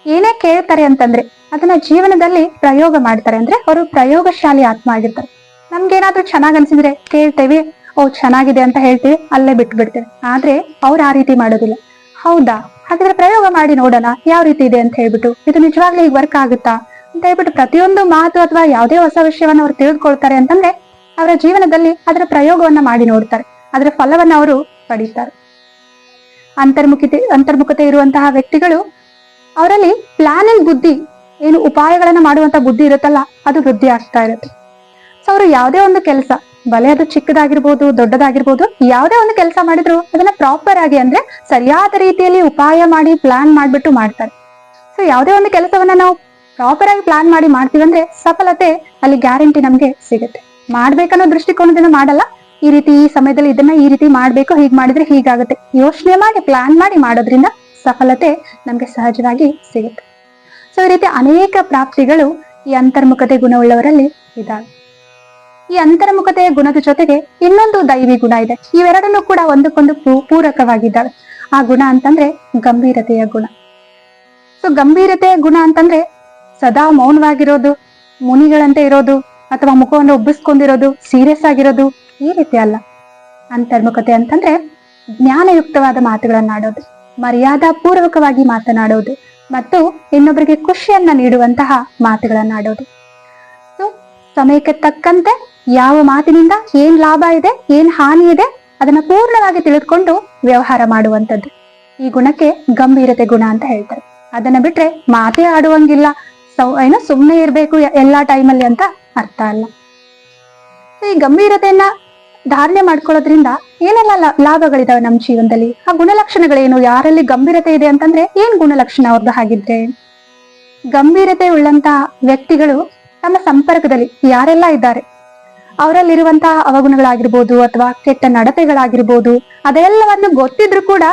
[SPEAKER 1] ಏನೇ ಕೇಳ್ತಾರೆ ಅಂತಂದ್ರೆ ಅದನ್ನ ಜೀವನದಲ್ಲಿ ಪ್ರಯೋಗ ಮಾಡ್ತಾರೆ ಅಂದ್ರೆ ಅವರು ಪ್ರಯೋಗಶಾಲಿ ಆತ್ಮ ಆಗಿರ್ತಾರೆ. ನಮ್ಗೇನಾದ್ರೂ ಚೆನ್ನಾಗ್ ಅನ್ಸಿದ್ರೆ ಕೇಳ್ತೇವೆ, ಓ ಚೆನ್ನಾಗಿದೆ ಅಂತ ಹೇಳ್ತೀವಿ, ಅಲ್ಲೇ ಬಿಟ್ಟು ಬಿಡ್ತೇವೆ ಆದ್ರೆ ಅವ್ರು ಆ ರೀತಿ ಮಾಡೋದಿಲ್ಲ. ಹೌದಾ? ಹಾಗಾದ್ರೆ ಪ್ರಯೋಗ ಮಾಡಿ ನೋಡೋಣ, ಯಾವ ರೀತಿ ಇದೆ ಅಂತ ಹೇಳ್ಬಿಟ್ಟು. ಇದು ನಿಜವಾಗ್ಲೂ ಈಗ ವರ್ಕ್ ಆಗುತ್ತಾ? ಅಂತ ಹೇಳ್ಬಿಟ್ಟು ಪ್ರತಿಯೊಂದು ಮಾತು ಅಥವಾ ಯಾವುದೇ ಹೊಸ ವಿಷಯವನ್ನ ಅವ್ರು ತಿಳಿದುಕೊಳ್ತಾರೆ ಅಂತಂದ್ರೆ, ಅವರ ಜೀವನದಲ್ಲಿ ಅದರ ಪ್ರಯೋಗವನ್ನ ಮಾಡಿ ನೋಡ್ತಾರೆ. ಅದರ ಫಲವನ್ನ ಅವರು ಪಡೀತಾರೆ. ಅಂತರ್ಮುಖತೆ ಅಂತರ್ಮುಖತೆ ಇರುವಂತಹ ವ್ಯಕ್ತಿಗಳು, ಅವರಲ್ಲಿ ಪ್ಲಾನಿಂಗ್ ಬುದ್ಧಿ, ಏನು ಉಪಾಯಗಳನ್ನ ಮಾಡುವಂತ ಬುದ್ಧಿ ಇರುತ್ತಲ್ಲ, ಅದು ವೃದ್ಧಿ ಆಗ್ತಾ ಇರುತ್ತೆ. ಸೊ ಅವರು ಯಾವುದೇ ಒಂದು ಕೆಲಸ ಬಲೆ ಅದು ಚಿಕ್ಕದಾಗಿರ್ಬೋದು, ದೊಡ್ಡದಾಗಿರ್ಬೋದು, ಯಾವುದೇ ಒಂದು ಕೆಲಸ ಮಾಡಿದ್ರು ಅದನ್ನ ಪ್ರಾಪರ್ ಆಗಿ ಅಂದ್ರೆ ಸರಿಯಾದ ರೀತಿಯಲ್ಲಿ ಉಪಾಯ ಮಾಡಿ ಪ್ಲಾನ್ ಮಾಡ್ಬಿಟ್ಟು ಮಾಡ್ತಾರೆ. ಸೊ ಯಾವುದೇ ಒಂದು ಕೆಲಸವನ್ನ ನಾವು ಪ್ರಾಪರ್ ಆಗಿ ಪ್ಲಾನ್ ಮಾಡಿ ಮಾಡ್ತೀವಿ ಅಂದ್ರೆ ಸಫಲತೆ ಅಲ್ಲಿ ಗ್ಯಾರಂಟಿ ನಮ್ಗೆ ಸಿಗುತ್ತೆ. ಮಾಡ್ಬೇಕನ್ನೋ ದೃಷ್ಟಿಕೋನದಿಂದ ಮಾಡಲ್ಲ. ಈ ರೀತಿ ಈ ಸಮಯದಲ್ಲಿ ಇದನ್ನ ಈ ರೀತಿ ಮಾಡ್ಬೇಕು, ಹೀಗ್ ಮಾಡಿದ್ರೆ ಹೀಗಾಗುತ್ತೆ. ಯೋಚನೆ ಮಾಡಿ ಪ್ಲಾನ್ ಮಾಡಿ ಮಾಡೋದ್ರಿಂದ ಸಫಲತೆ ನಮ್ಗೆ ಸಹಜವಾಗಿ ಸಿಗುತ್ತೆ. ಸೊ ಈ ರೀತಿ ಅನೇಕ ಪ್ರಾಪ್ತಿಗಳು ಈ ಅಂತರ್ಮುಖತೆ ಗುಣವುಳ್ಳವರಲ್ಲಿ ಇದ್ದಾವೆ ಈ ಅಂತರ್ಮುಖತೆಯ ಗುಣದ ಜೊತೆಗೆ ಇನ್ನೊಂದು ದೈವಿ ಗುಣ ಇದೆ. ಇವೆರಡನ್ನೂ ಕೂಡ ಒಂದಕ್ಕೊಂದು ಪೂರಕವಾಗಿದ್ದಾಳೆ ಆ ಗುಣ ಅಂತಂದ್ರೆ ಗಂಭೀರತೆಯ ಗುಣ. ಸೊ ಗಂಭೀರತೆಯ ಗುಣ ಅಂತಂದ್ರೆ ಸದಾ ಮೌನವಾಗಿರೋದು, ಮುನಿಗಳಂತೆ ಇರೋದು, ಅಥವಾ ಮುಖವನ್ನು ಒಬ್ಬಿಸ್ಕೊಂಡಿರೋದು, ಸೀರಿಯಸ್ ಆಗಿರೋದು, ಈ ರೀತಿ ಅಲ್ಲ. ಅಂತರ್ಮುಖತೆ ಅಂತಂದ್ರೆ ಜ್ಞಾನಯುಕ್ತವಾದ ಮಾತುಗಳನ್ನಾಡೋದು ಮರ್ಯಾದಾ ಪೂರ್ವಕವಾಗಿ ಮಾತನಾಡೋದು, ಮತ್ತು ಇನ್ನೊಬ್ಬರಿಗೆ ಖುಷಿಯನ್ನ ನೀಡುವಂತಹ ಮಾತುಗಳನ್ನಾಡೋದು ಸಮಯಕ್ಕೆ ತಕ್ಕಂತೆ ಯಾವ ಮಾತಿನಿಂದ ಏನ್ ಲಾಭ ಇದೆ, ಏನ್ ಹಾನಿ ಇದೆ ಅದನ್ನ ಪೂರ್ಣವಾಗಿ ತಿಳಿದುಕೊಂಡು ವ್ಯವಹಾರ ಮಾಡುವಂತದ್ದು ಈ ಗುಣಕ್ಕೆ ಗಂಭೀರತೆ ಗುಣ ಅಂತ ಹೇಳ್ತಾರೆ. ಅದನ್ನ ಬಿಟ್ರೆ ಮಾತೇ ಆಡುವಂಗಿಲ್ಲ. ಸೌ, ಏನೋ ಸುಮ್ಮನೆ ಇರಬೇಕು ಎಲ್ಲಾ ಟೈಮಲ್ಲಿ ಅಂತ ಅರ್ಥ ಅಲ್ಲ. ಈ ಗಂಭೀರತೆಯನ್ನ ಧಾರಣೆ ಮಾಡ್ಕೊಳ್ಳೋದ್ರಿಂದ ಏನೆಲ್ಲ ಲಾಭಗಳಿದಾವೆ ನಮ್ಮ ಜೀವನದಲ್ಲಿ? ಆ ಗುಣಲಕ್ಷಣಗಳೇನು? ಯಾರಲ್ಲಿ ಗಂಭೀರತೆ ಇದೆ ಅಂತಂದ್ರೆ ಏನ್ ಗುಣಲಕ್ಷಣ ಅವ್ರದ್ದು ಹಾಗಿದ್ರೆ? ಗಂಭೀರತೆ ಉಳ್ಳಂತ ವ್ಯಕ್ತಿಗಳು ತಮ್ಮ ಸಂಪರ್ಕದಲ್ಲಿ ಯಾರೆಲ್ಲ ಇದ್ದಾರೆ? ಅವರಲ್ಲಿರುವಂತಹ ಅವಗುಣಗಳಾಗಿರ್ಬೋದು ಅಥವಾ ಕೆಟ್ಟ ನಡತೆಗಳಾಗಿರ್ಬೋದು ಅದೆಲ್ಲವನ್ನು ಗೊತ್ತಿದ್ರು ಕೂಡ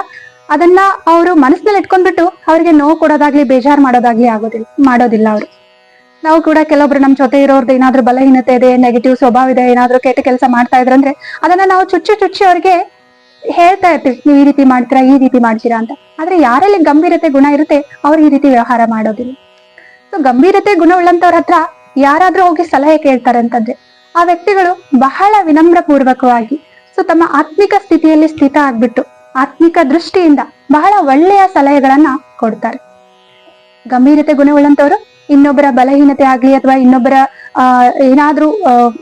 [SPEAKER 1] ಅದನ್ನ ಅವರು ಮನಸ್ಸಿನಲ್ಲಿ ಇಟ್ಕೊಂಡ್ಬಿಟ್ಟು ಅವರಿಗೆ ನೋವು ಕೊಡೋದಾಗ್ಲಿ, ಬೇಜಾರ್ ಮಾಡೋದಾಗ್ಲಿ ಆಗೋದಿಲ್ಲ ಮಾಡೋದಿಲ್ಲ ಅವರು. ನಾವು ಕೂಡ ಕೆಲವೊಬ್ರು ನಮ್ಮ ಜೊತೆ ಇರೋರ್ದು ಏನಾದ್ರೂ ಬಲಹೀನತೆ ಇದೆ ನೆಗೆಟಿವ್ ಸ್ವಭಾವ ಇದೆ, ಏನಾದ್ರೂ ಕೆಟ್ಟ ಕೆಲಸ ಮಾಡ್ತಾ ಇದ್ರಂದ್ರೆ ಅದನ್ನ ನಾವು ಚುಚ್ಚಿ ಚುಚ್ಚಿ ಅವ್ರಿಗೆ ಹೇಳ್ತಾ ಇರ್ತೀವಿ, ನೀವು ಈ ರೀತಿ ಮಾಡ್ತೀರಾ, ಈ ರೀತಿ ಮಾಡ್ತೀರಾ ಅಂತ. ಆದ್ರೆ ಯಾರಲ್ಲಿ ಗಂಭೀರತೆ ಗುಣ ಇರುತ್ತೆ, ಅವ್ರು ಈ ರೀತಿ ವ್ಯವಹಾರ ಮಾಡೋದಿಲ್ಲ. ಸೊ ಗಂಭೀರತೆ ಗುಣ ಉಳ್ಳಂತವ್ರ ಹತ್ರ ಯಾರಾದ್ರೂ ಹೋಗಿ ಸಲಹೆ ಕೇಳ್ತಾರೆ ಅಂತಂದ್ರೆ ಆ ವ್ಯಕ್ತಿಗಳು ಬಹಳ ವಿನಮ್ರ ಪೂರ್ವಕವಾಗಿ ಸೊ ತಮ್ಮ ಆತ್ಮಿಕ ಸ್ಥಿತಿಯಲ್ಲಿ ಸ್ಥಿತ ಆಗ್ಬಿಟ್ಟು ಆತ್ಮಿಕ ದೃಷ್ಟಿಯಿಂದ ಬಹಳ ಒಳ್ಳೆಯ ಸಲಹೆಗಳನ್ನ ಕೊಡ್ತಾರೆ. ಗಂಭೀರತೆ ಗುಣವುಳ್ಳಂತವ್ರು ಇನ್ನೊಬ್ಬರ ಬಲಹೀನತೆ ಆಗ್ಲಿ ಅಥವಾ ಇನ್ನೊಬ್ಬರ, ಆ, ಏನಾದ್ರೂ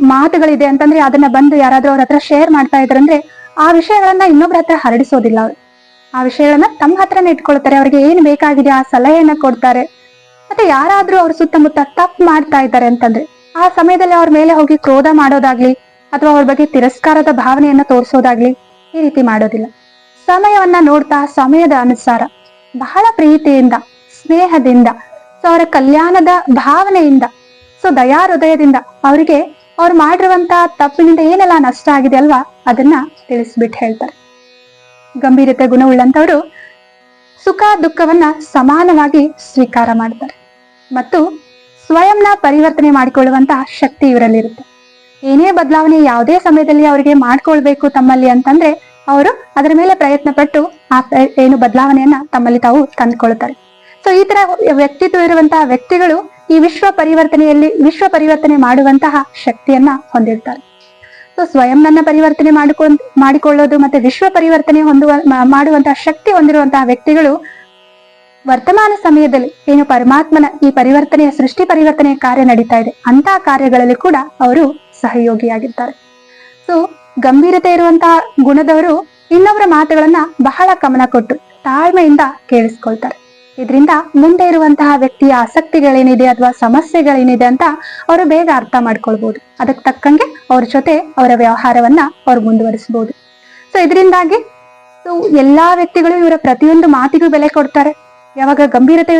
[SPEAKER 1] ಮಾತುಗಳಿದೆ ಅಂತಂದ್ರೆ ಅದನ್ನ ಬಂದು ಯಾರಾದ್ರೂ ಅವ್ರ ಹತ್ರ ಶೇರ್ ಮಾಡ್ತಾ ಇದ್ರಂದ್ರೆ ಆ ವಿಷಯಗಳನ್ನ ಇನ್ನೊಬ್ರ ಹತ್ರ ಹರಡಿಸೋದಿಲ್ಲ ಅವ್ರು. ಆ ವಿಷಯಗಳನ್ನ ತಮ್ಮ ಹತ್ರನೇ ಇಟ್ಕೊಳ್ತಾರೆ, ಅವ್ರಿಗೆ ಏನ್ ಬೇಕಾಗಿದೆ ಆ ಸಲಹೆಯನ್ನ ಕೊಡ್ತಾರೆ. ಮತ್ತೆ ಯಾರಾದ್ರೂ ಅವ್ರ ಸುತ್ತಮುತ್ತ ತಪ್ಪು ಮಾಡ್ತಾ ಇದ್ದಾರೆ ಅಂತಂದ್ರೆ ಆ ಸಮಯದಲ್ಲಿ ಅವ್ರ ಮೇಲೆ ಹೋಗಿ ಕ್ರೋಧ ಮಾಡೋದಾಗ್ಲಿ ಅಥವಾ ಅವ್ರ ಬಗ್ಗೆ ತಿರಸ್ಕಾರದ ಭಾವನೆಯನ್ನ ತೋರಿಸೋದಾಗ್ಲಿ ಈ ರೀತಿ ಮಾಡೋದಿಲ್ಲ. ಸಮಯವನ್ನ ನೋಡ್ತಾ ಸಮಯದ ಅನುಸಾರ ಬಹಳ ಪ್ರೀತಿಯಿಂದ, ಸ್ನೇಹದಿಂದ, ಸೊ ಅವರ ಕಲ್ಯಾಣದ ಭಾವನೆಯಿಂದ, ಸೊ ದಯಾ ಹೃದಯದಿಂದ ಅವರಿಗೆ ಅವ್ರು ಮಾಡಿರುವಂತ ತಪ್ಪಿನಿಂದ ಏನೆಲ್ಲ ನಷ್ಟ ಆಗಿದೆ ಅಲ್ವಾ ಅದನ್ನ ತಿಳಿಸ್ಬಿಟ್ಟು ಹೇಳ್ತಾರೆ. ಗಂಭೀರತೆ ಗುಣವುಳ್ಳಂತವರು ಸುಖ ದುಃಖವನ್ನ ಸಮಾನವಾಗಿ ಸ್ವೀಕಾರ ಮಾಡ್ತಾರೆ. ಮತ್ತು ಸ್ವಯಂನ ಪರಿವರ್ತನೆ ಮಾಡಿಕೊಳ್ಳುವಂತಹ ಶಕ್ತಿ ಇವರಲ್ಲಿರುತ್ತೆ. ಏನೇ ಬದಲಾವಣೆ ಯಾವುದೇ ಸಮಯದಲ್ಲಿ ಅವರಿಗೆ ಮಾಡ್ಕೊಳ್ಬೇಕು ತಮ್ಮಲ್ಲಿ ಅಂತಂದ್ರೆ ಅವರು ಅದರ ಮೇಲೆ ಪ್ರಯತ್ನ ಪಟ್ಟು ಆ ಏನು ಬದಲಾವಣೆಯನ್ನ ತಮ್ಮಲ್ಲಿ ತಾವು ತಂದುಕೊಳ್ತಾರೆ. ಸೊ ಈ ತರ ವ್ಯಕ್ತಿತ್ವ ಇರುವಂತಹ ವ್ಯಕ್ತಿಗಳು ಈ ವಿಶ್ವ ಪರಿವರ್ತನೆಯಲ್ಲಿ, ವಿಶ್ವ ಪರಿವರ್ತನೆ ಮಾಡುವಂತಹ ಶಕ್ತಿಯನ್ನ ಹೊಂದಿರ್ತಾರೆ. ಸೊ ಸ್ವಯಂನನ್ನ ಪರಿವರ್ತನೆ ಮಾಡಿಕೊಂಡ್, ಮಾಡಿಕೊಳ್ಳೋದು ಮತ್ತೆ ವಿಶ್ವ ಪರಿವರ್ತನೆ ಹೊಂದುವ ಮಾಡುವಂತಹ ಶಕ್ತಿ ಹೊಂದಿರುವಂತಹ ವ್ಯಕ್ತಿಗಳು ವರ್ತಮಾನ ಸಮಯದಲ್ಲಿ ಏನು ಪರಮಾತ್ಮನ ಈ ಪರಿವರ್ತನೆಯ ಸೃಷ್ಟಿ ಪರಿವರ್ತನೆಯ ಕಾರ್ಯ ನಡೀತಾ ಇದೆ ಅಂತಹ ಕಾರ್ಯಗಳಲ್ಲಿ ಕೂಡ ಅವರು ಸಹಯೋಗಿಯಾಗಿದ್ದಾರೆ. ಸೊ ಗಂಭೀರತೆ ಇರುವಂತಹ ಗುಣದವರು ಇನ್ನೊಬ್ಬರ ಮಾತುಗಳನ್ನ ಬಹಳ ಗಮನ ಕೊಟ್ಟು ತಾಳ್ಮೆಯಿಂದ ಕೇಳಿಸ್ಕೊಳ್ತಾರೆ. ಇದರಿಂದ ಮುಂದೆ ಇರುವಂತಹ ವ್ಯಕ್ತಿಯ ಆಸಕ್ತಿಗಳೇನಿದೆ ಅಥವಾ ಸಮಸ್ಯೆಗಳೇನಿದೆ ಅಂತ ಅವರು ಬೇಗ ಅರ್ಥ ಮಾಡ್ಕೊಳ್ಬಹುದು ಅದಕ್ಕೆ ತಕ್ಕಂಗೆ ಅವ್ರ ಜೊತೆ ಅವರ ವ್ಯವಹಾರವನ್ನ ಅವ್ರು ಮುಂದುವರಿಸಬಹುದು ಸೊ ಇದರಿಂದಾಗಿ ಸೊ ಎಲ್ಲಾ ವ್ಯಕ್ತಿಗಳು ಇವರ ಪ್ರತಿಯೊಂದು ಮಾತಿಗೂ ಬೆಲೆ ಕೊಡ್ತಾರೆ. ಯಾವಾಗ ಗಂಭೀರತೆ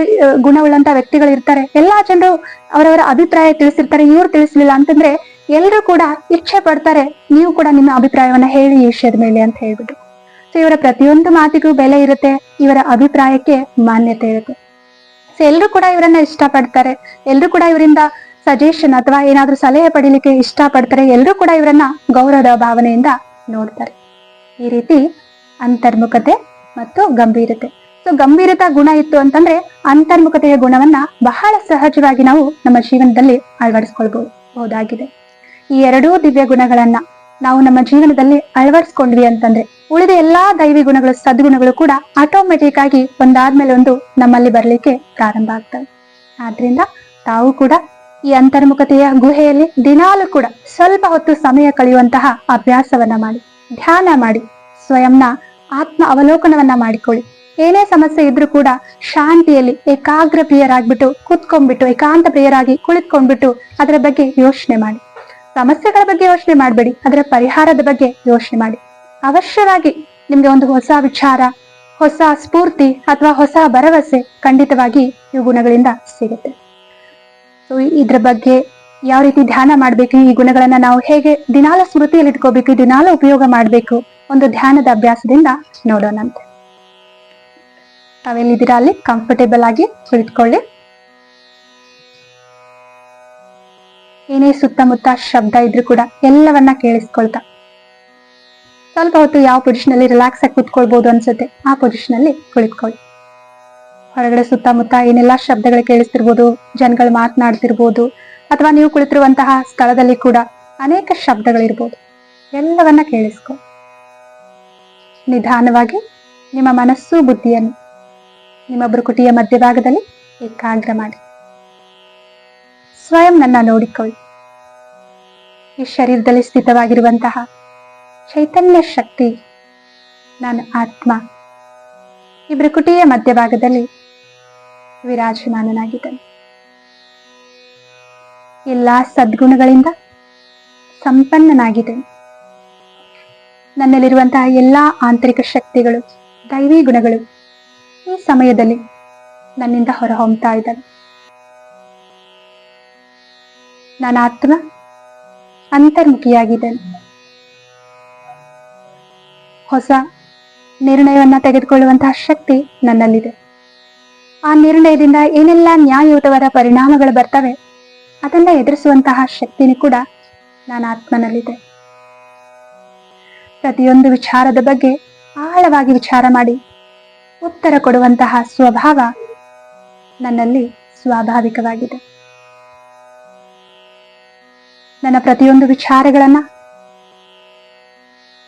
[SPEAKER 1] ಗುಣವುಳ್ಳಂತ ವ್ಯಕ್ತಿಗಳು ಇರ್ತಾರೆ, ಎಲ್ಲಾ ಜನರು ಅವರವರ ಅಭಿಪ್ರಾಯ ತಿಳಿಸಿರ್ತಾರೆ, ಇವ್ರು ತಿಳಿಸ್ಲಿಲ್ಲ ಅಂತಂದ್ರೆ ಎಲ್ಲರೂ ಕೂಡ ಇಚ್ಛೆ ಪಡ್ತಾರೆ, ನೀವು ಕೂಡ ನಿಮ್ಮ ಅಭಿಪ್ರಾಯವನ್ನ ಹೇಳಿ ಈ ವಿಷಯದ ಮೇಲೆ ಅಂತ ಹೇಳ್ಬಿಟ್ಟು. ಸೊ ಇವರ ಪ್ರತಿಯೊಂದು ಮಾತಿಗೂ ಬೆಲೆ ಇರುತ್ತೆ, ಇವರ ಅಭಿಪ್ರಾಯಕ್ಕೆ ಮಾನ್ಯತೆ ಇರುತ್ತೆ. ಸೊ ಎಲ್ಲರೂ ಕೂಡ ಇವರನ್ನ ಇಷ್ಟಪಡ್ತಾರೆ ಎಲ್ಲರೂ ಕೂಡ ಇವರಿಂದ ಸಜೆಷನ್ ಅಥವಾ ಏನಾದ್ರೂ ಸಲಹೆ ಪಡಿಲಿಕ್ಕೆ ಇಷ್ಟಪಡ್ತಾರೆ ಎಲ್ಲರೂ ಕೂಡ ಇವರನ್ನ ಗೌರವದ ಭಾವನೆಯಿಂದ ನೋಡ್ತಾರೆ. ಈ ರೀತಿ ಅಂತರ್ಮುಖತೆ ಮತ್ತು ಗಂಭೀರತೆ. ಸೊ ಗಂಭೀರತಾ ಗುಣ ಇತ್ತು ಅಂತಂದ್ರೆ ಅಂತರ್ಮುಖತೆಯ ಗುಣವನ್ನ ಬಹಳ ಸಹಜವಾಗಿ ನಾವು ನಮ್ಮ ಜೀವನದಲ್ಲಿ ಅಳವಡಿಸ್ಕೊಳ್ಬಹುದಾಗಿದೆ ಬಹುದಾಗಿದೆ ಈ ಎರಡೂ ದಿವ್ಯ ಗುಣಗಳನ್ನ ನಾವು ನಮ್ಮ ಜೀವನದಲ್ಲಿ ಅಳವಡಿಸ್ಕೊಂಡ್ವಿ ಅಂತಂದ್ರೆ ಉಳಿದ ಎಲ್ಲಾ ದೈವಿ ಗುಣಗಳು, ಸದ್ಗುಣಗಳು ಕೂಡ ಆಟೋಮೆಟಿಕ್ ಆಗಿ ಒಂದಾದ್ಮೇಲೆ ಒಂದು ನಮ್ಮಲ್ಲಿ ಬರ್ಲಿಕ್ಕೆ ಪ್ರಾರಂಭ ಆಗ್ತವೆ. ಆದ್ರಿಂದ ತಾವು ಕೂಡ ಈ ಅಂತರ್ಮುಖತೆಯ ಗುಹೆಯಲ್ಲಿ ದಿನಾಲೂ ಕೂಡ ಸ್ವಲ್ಪ ಹೊತ್ತು ಸಮಯ ಕಳೆಯುವಂತಹ ಅಭ್ಯಾಸವನ್ನ ಮಾಡಿ, ಧ್ಯಾನ ಮಾಡಿ, ಸ್ವಯಂನ ಆತ್ಮ ಅವಲೋಕನವನ್ನ ಮಾಡಿಕೊಳ್ಳಿ. ಏನೇ ಸಮಸ್ಯೆ ಇದ್ರೂ ಕೂಡ ಶಾಂತಿಯಲ್ಲಿ ಏಕಾಗ್ರ ಪ್ರಿಯರಾಗ್ಬಿಟ್ಟು ಕುತ್ಕೊಂಡ್ಬಿಟ್ಟು ಏಕಾಂತ ಪ್ರಿಯರಾಗಿ ಕುಳಿತ್ಕೊಂಡ್ಬಿಟ್ಟು ಅದರ ಬಗ್ಗೆ ಯೋಚನೆ ಮಾಡಿ. ಸಮಸ್ಯೆಗಳ ಬಗ್ಗೆ ಯೋಚನೆ ಮಾಡಬೇಡಿ, ಅದರ ಪರಿಹಾರದ ಬಗ್ಗೆ ಯೋಚನೆ ಮಾಡಿ. ಅವಶ್ಯವಾಗಿ ನಿಮ್ಗೆ ಒಂದು ಹೊಸ ವಿಚಾರ, ಹೊಸ ಸ್ಫೂರ್ತಿ ಅಥವಾ ಹೊಸ ಭರವಸೆ ಖಂಡಿತವಾಗಿ ಈ ಗುಣಗಳಿಂದ ಸಿಗುತ್ತೆ. ಸೊ ಇದ್ರ ಬಗ್ಗೆ ಯಾವ ರೀತಿ ಧ್ಯಾನ ಮಾಡ್ಬೇಕು, ಈ ಗುಣಗಳನ್ನ ನಾವು ಹೇಗೆ ದಿನಾಲ ಸ್ಮೃತಿಯಲ್ಲಿ ಇಟ್ಕೋಬೇಕು ದಿನಾಲ ಉಪಯೋಗ ಮಾಡ್ಬೇಕು, ಒಂದು ಧ್ಯಾನದ ಅಭ್ಯಾಸದಿಂದ ನೋಡೋಣಂತೆ. ತಾವೆಲ್ಲಿದ್ದೀರಾ ಅಲ್ಲಿ? ಕಂಫರ್ಟೇಬಲ್ ಆಗಿ ಕುಳಿತುಕೊಳ್ಳಿ. ಏನೇ ಸುತ್ತಮುತ್ತ ಶಬ್ದ ಇದ್ರೂ ಕೂಡ ಎಲ್ಲವನ್ನ ಕೇಳಿಸ್ಕೊಳ್ತಾ. ಸ್ವಲ್ಪ ಹೊತ್ತು ಯಾವ ಪೊಸಿಷನ್ ಅಲ್ಲಿ ರಿಲ್ಯಾಕ್ಸ್ ಆಗಿ ಕುತ್ಕೊಳ್ಬಹುದು ಅನ್ಸುತ್ತೆ, ಆ ಪೊಸಿಷನ್ ಅಲ್ಲಿ ಕುಳಿತುಕೊಳ್ಳಿ. ಹೊರಗಡೆ ಸುತ್ತಮುತ್ತ ಏನೆಲ್ಲ ಶಬ್ದಗಳು ಕೇಳಿಸ್ತಿರ್ಬೋದು, ಜನಗಳು ಮಾತನಾಡ್ತಿರ್ಬೋದು, ಅಥವಾ ನೀವು ಕುಳಿತಿರುವಂತಹ ಸ್ಥಳದಲ್ಲಿ ಕೂಡ ಅನೇಕ ಶಬ್ದಗಳಿರ್ಬೋದು, ಎಲ್ಲವನ್ನ ಕೇಳಿಸ್ಕೊ. ನಿಧಾನವಾಗಿ ನಿಮ್ಮ ಮನಸ್ಸು, ಬುದ್ಧಿಯನ್ನು ನಿಮ್ಮ ಬ್ರುಕುಟಿಯ ಮಧ್ಯಭಾಗದಲ್ಲಿ ಏಕಾಗ್ರ ಮಾಡಿ. ಸ್ವಯಂ ನನ್ನ ನೋಡಿಕೊಳ್ಳಿ. ಈ ಶರೀರದಲ್ಲಿ ಸ್ಥಿತವಾಗಿರುವಂತಹ ಚೈತನ್ಯ ಶಕ್ತಿ, ನಾನು ಆತ್ಮ ಈ ಬ್ರಿಕುಟಿಯ ಮಧ್ಯಭಾಗದಲ್ಲಿ ವಿರಾಜಮಾನನಾಗಿದ್ದನು. ಎಲ್ಲ ಸದ್ಗುಣಗಳಿಂದ ಸಂಪನ್ನನಾಗಿದ್ದೇನೆ. ನನ್ನಲ್ಲಿರುವಂತಹ ಎಲ್ಲಾ ಆಂತರಿಕ ಶಕ್ತಿಗಳು, ದೈವಿ ಗುಣಗಳು ಈ ಸಮಯದಲ್ಲಿ ನನ್ನಿಂದ ಹೊರಹೊಮ್ತಾ ಇದ್ದಾವೆ ನಾನು ಆತ್ಮ ಅಂತರ್ಮುಖಿಯಾಗಿದ್ದೇನೆ. ಹೊಸ ನಿರ್ಣಯವನ್ನ ತೆಗೆದುಕೊಳ್ಳುವಂತಹ ಶಕ್ತಿ ನನ್ನಲ್ಲಿದೆ. ಆ ನಿರ್ಣಯದಿಂದ ಏನೆಲ್ಲ ನ್ಯಾಯಯುತವಾದ ಪರಿಣಾಮಗಳು ಬರ್ತವೆ, ಅದನ್ನ ಎದುರಿಸುವಂತಹ ಶಕ್ತಿನೂ ಕೂಡ ನನ್ನ ಆತ್ಮನಲ್ಲಿದೆ. ಪ್ರತಿಯೊಂದು ವಿಚಾರದ ಬಗ್ಗೆ ಆಳವಾಗಿ ವಿಚಾರ ಮಾಡಿ ಉತ್ತರ ಕೊಡುವಂತಹ ಸ್ವಭಾವ ನನ್ನಲ್ಲಿ ಸ್ವಾಭಾವಿಕವಾಗಿದೆ. ನನ್ನ ಪ್ರತಿಯೊಂದು ವಿಚಾರಗಳನ್ನ,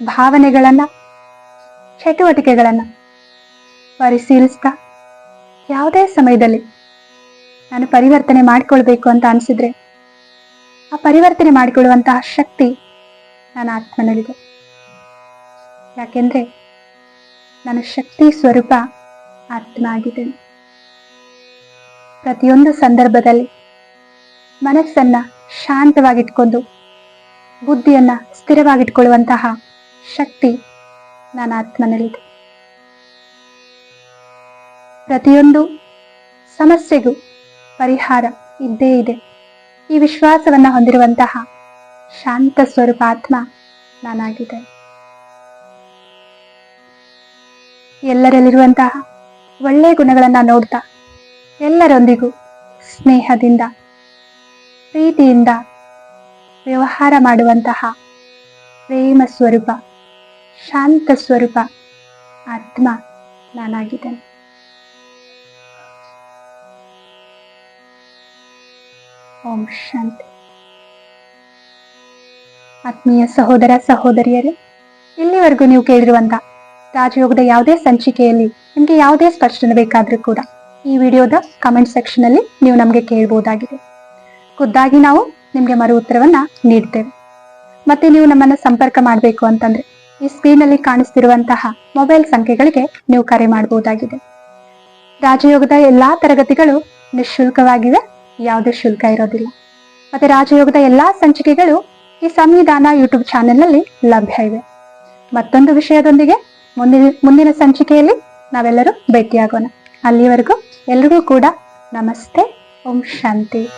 [SPEAKER 1] ಭಾವನೆಗಳನ್ನ, ಚಟುವಟಿಕೆಗಳನ್ನ ಪರಿಶೀಲಿಸ್ತಾ ಯಾವುದೇ ಸಮಯದಲ್ಲಿ ನಾನು ಪರಿವರ್ತನೆ ಮಾಡಿಕೊಳ್ಬೇಕು ಅಂತ ಅನಿಸಿದ್ರೆ ಆ ಪರಿವರ್ತನೆ ಮಾಡಿಕೊಳ್ಳುವಂತಹ ಶಕ್ತಿ ನನ್ನ ಆತ್ಮನಲ್ಲಿದೆ. ಯಾಕೆಂದ್ರೆ ನನ್ನ ಶಕ್ತಿ ಸ್ವರೂಪ ಆತ್ಮ ಆಗಿದ್ದೇನೆ ಪ್ರತಿಯೊಂದು ಸಂದರ್ಭದಲ್ಲಿ ಮನಸ್ಸನ್ನ ಶಾಂತವಾಗಿಟ್ಕೊಂಡು, ಬುದ್ಧಿಯನ್ನ ಸ್ಥಿರವಾಗಿಟ್ಕೊಳ್ಳುವಂತಹ ಶಕ್ತಿ ನನ್ನ ಆತ್ಮನಲ್ಲಿದೆ. ಪ್ರತಿಯೊಂದು ಸಮಸ್ಯೆಗೂ ಪರಿಹಾರ ಇದ್ದೇ ಇದೆ. ಈ ವಿಶ್ವಾಸವನ್ನ ಹೊಂದಿರುವಂತಹ ಶಾಂತ ಸ್ವರೂಪ ಆತ್ಮ ನಾನಾಗಿದೆ. ಎಲ್ಲರಲ್ಲಿರುವಂತಹ ಒಳ್ಳೆಯ ಗುಣಗಳನ್ನು ನೋಡ್ತಾ ಎಲ್ಲರೊಂದಿಗೂ ಸ್ನೇಹದಿಂದ, ಪ್ರೀತಿಯಿಂದ ವ್ಯವಹಾರ ಮಾಡುವಂತಹ ಪ್ರೇಮ ಸ್ವರೂಪ, ಶಾಂತ ಸ್ವರೂಪ ಆತ್ಮ ನಾನಾಗಿದ್ದೇನೆ. ಓಂ ಶಾಂತಿ. ಆತ್ಮೀಯ ಸಹೋದರ ಸಹೋದರಿಯರೇ, ಇಲ್ಲಿವರೆಗೂ ನೀವು ಕೇಳಿರುವಂತ ರಾಜಯೋಗದ ಯಾವುದೇ ಸಂಚಿಕೆಯಲ್ಲಿ ನಿಮಗೆ ಯಾವುದೇ ಸ್ಪಷ್ಟನೆ ಬೇಕಾದರೂ ಕೂಡ ಈ ವಿಡಿಯೋದ ಕಮೆಂಟ್ ಸೆಕ್ಷನ್ ಅಲ್ಲಿ ನೀವು ನಮಗೆ ಕೇಳಬಹುದಾಗಿದೆ ಖುದ್ದಾಗಿ ನಾವು ನಿಮಗೆ ಮರು ಉತ್ತರವನ್ನ ನೀಡ್ತೇವೆ. ಮತ್ತೆ ನೀವು ನಮ್ಮನ್ನ ಸಂಪರ್ಕ ಮಾಡಬೇಕು ಅಂತಂದ್ರೆ ಈ ಸ್ಕ್ರೀನ್ ಅಲ್ಲಿ ಕಾಣಿಸ್ತಿರುವಂತಹ ಮೊಬೈಲ್ ಸಂಖ್ಯೆಗಳಿಗೆ ನೀವು ಕರೆ ಮಾಡಬಹುದಾಗಿದೆ ರಾಜಯೋಗದ ಎಲ್ಲಾ ತರಗತಿಗಳು ನಿಶುಲ್ಕವಾಗಿವೆ ಯಾವುದೇ ಶುಲ್ಕ ಇರೋದಿಲ್ಲ. ಮತ್ತೆ ರಾಜಯೋಗದ ಎಲ್ಲಾ ಸಂಚಿಕೆಗಳು ಈ ಸಂವಿಧಾನ ಯೂಟ್ಯೂಬ್ ಚಾನೆಲ್ನಲ್ಲಿ ಲಭ್ಯ ಇವೆ. ಮತ್ತೊಂದು ವಿಷಯದೊಂದಿಗೆ ಮುಂದಿನ ಮುಂದಿನ ಸಂಚಿಕೆಯಲ್ಲಿ ನಾವೆಲ್ಲರೂ ಭೇಟಿಯಾಗೋಣ. ಅಲ್ಲಿವರೆಗೂ ಎಲ್ರಿಗೂ ಕೂಡ ನಮಸ್ತೆ. ಓಂ ಶಾಂತಿ.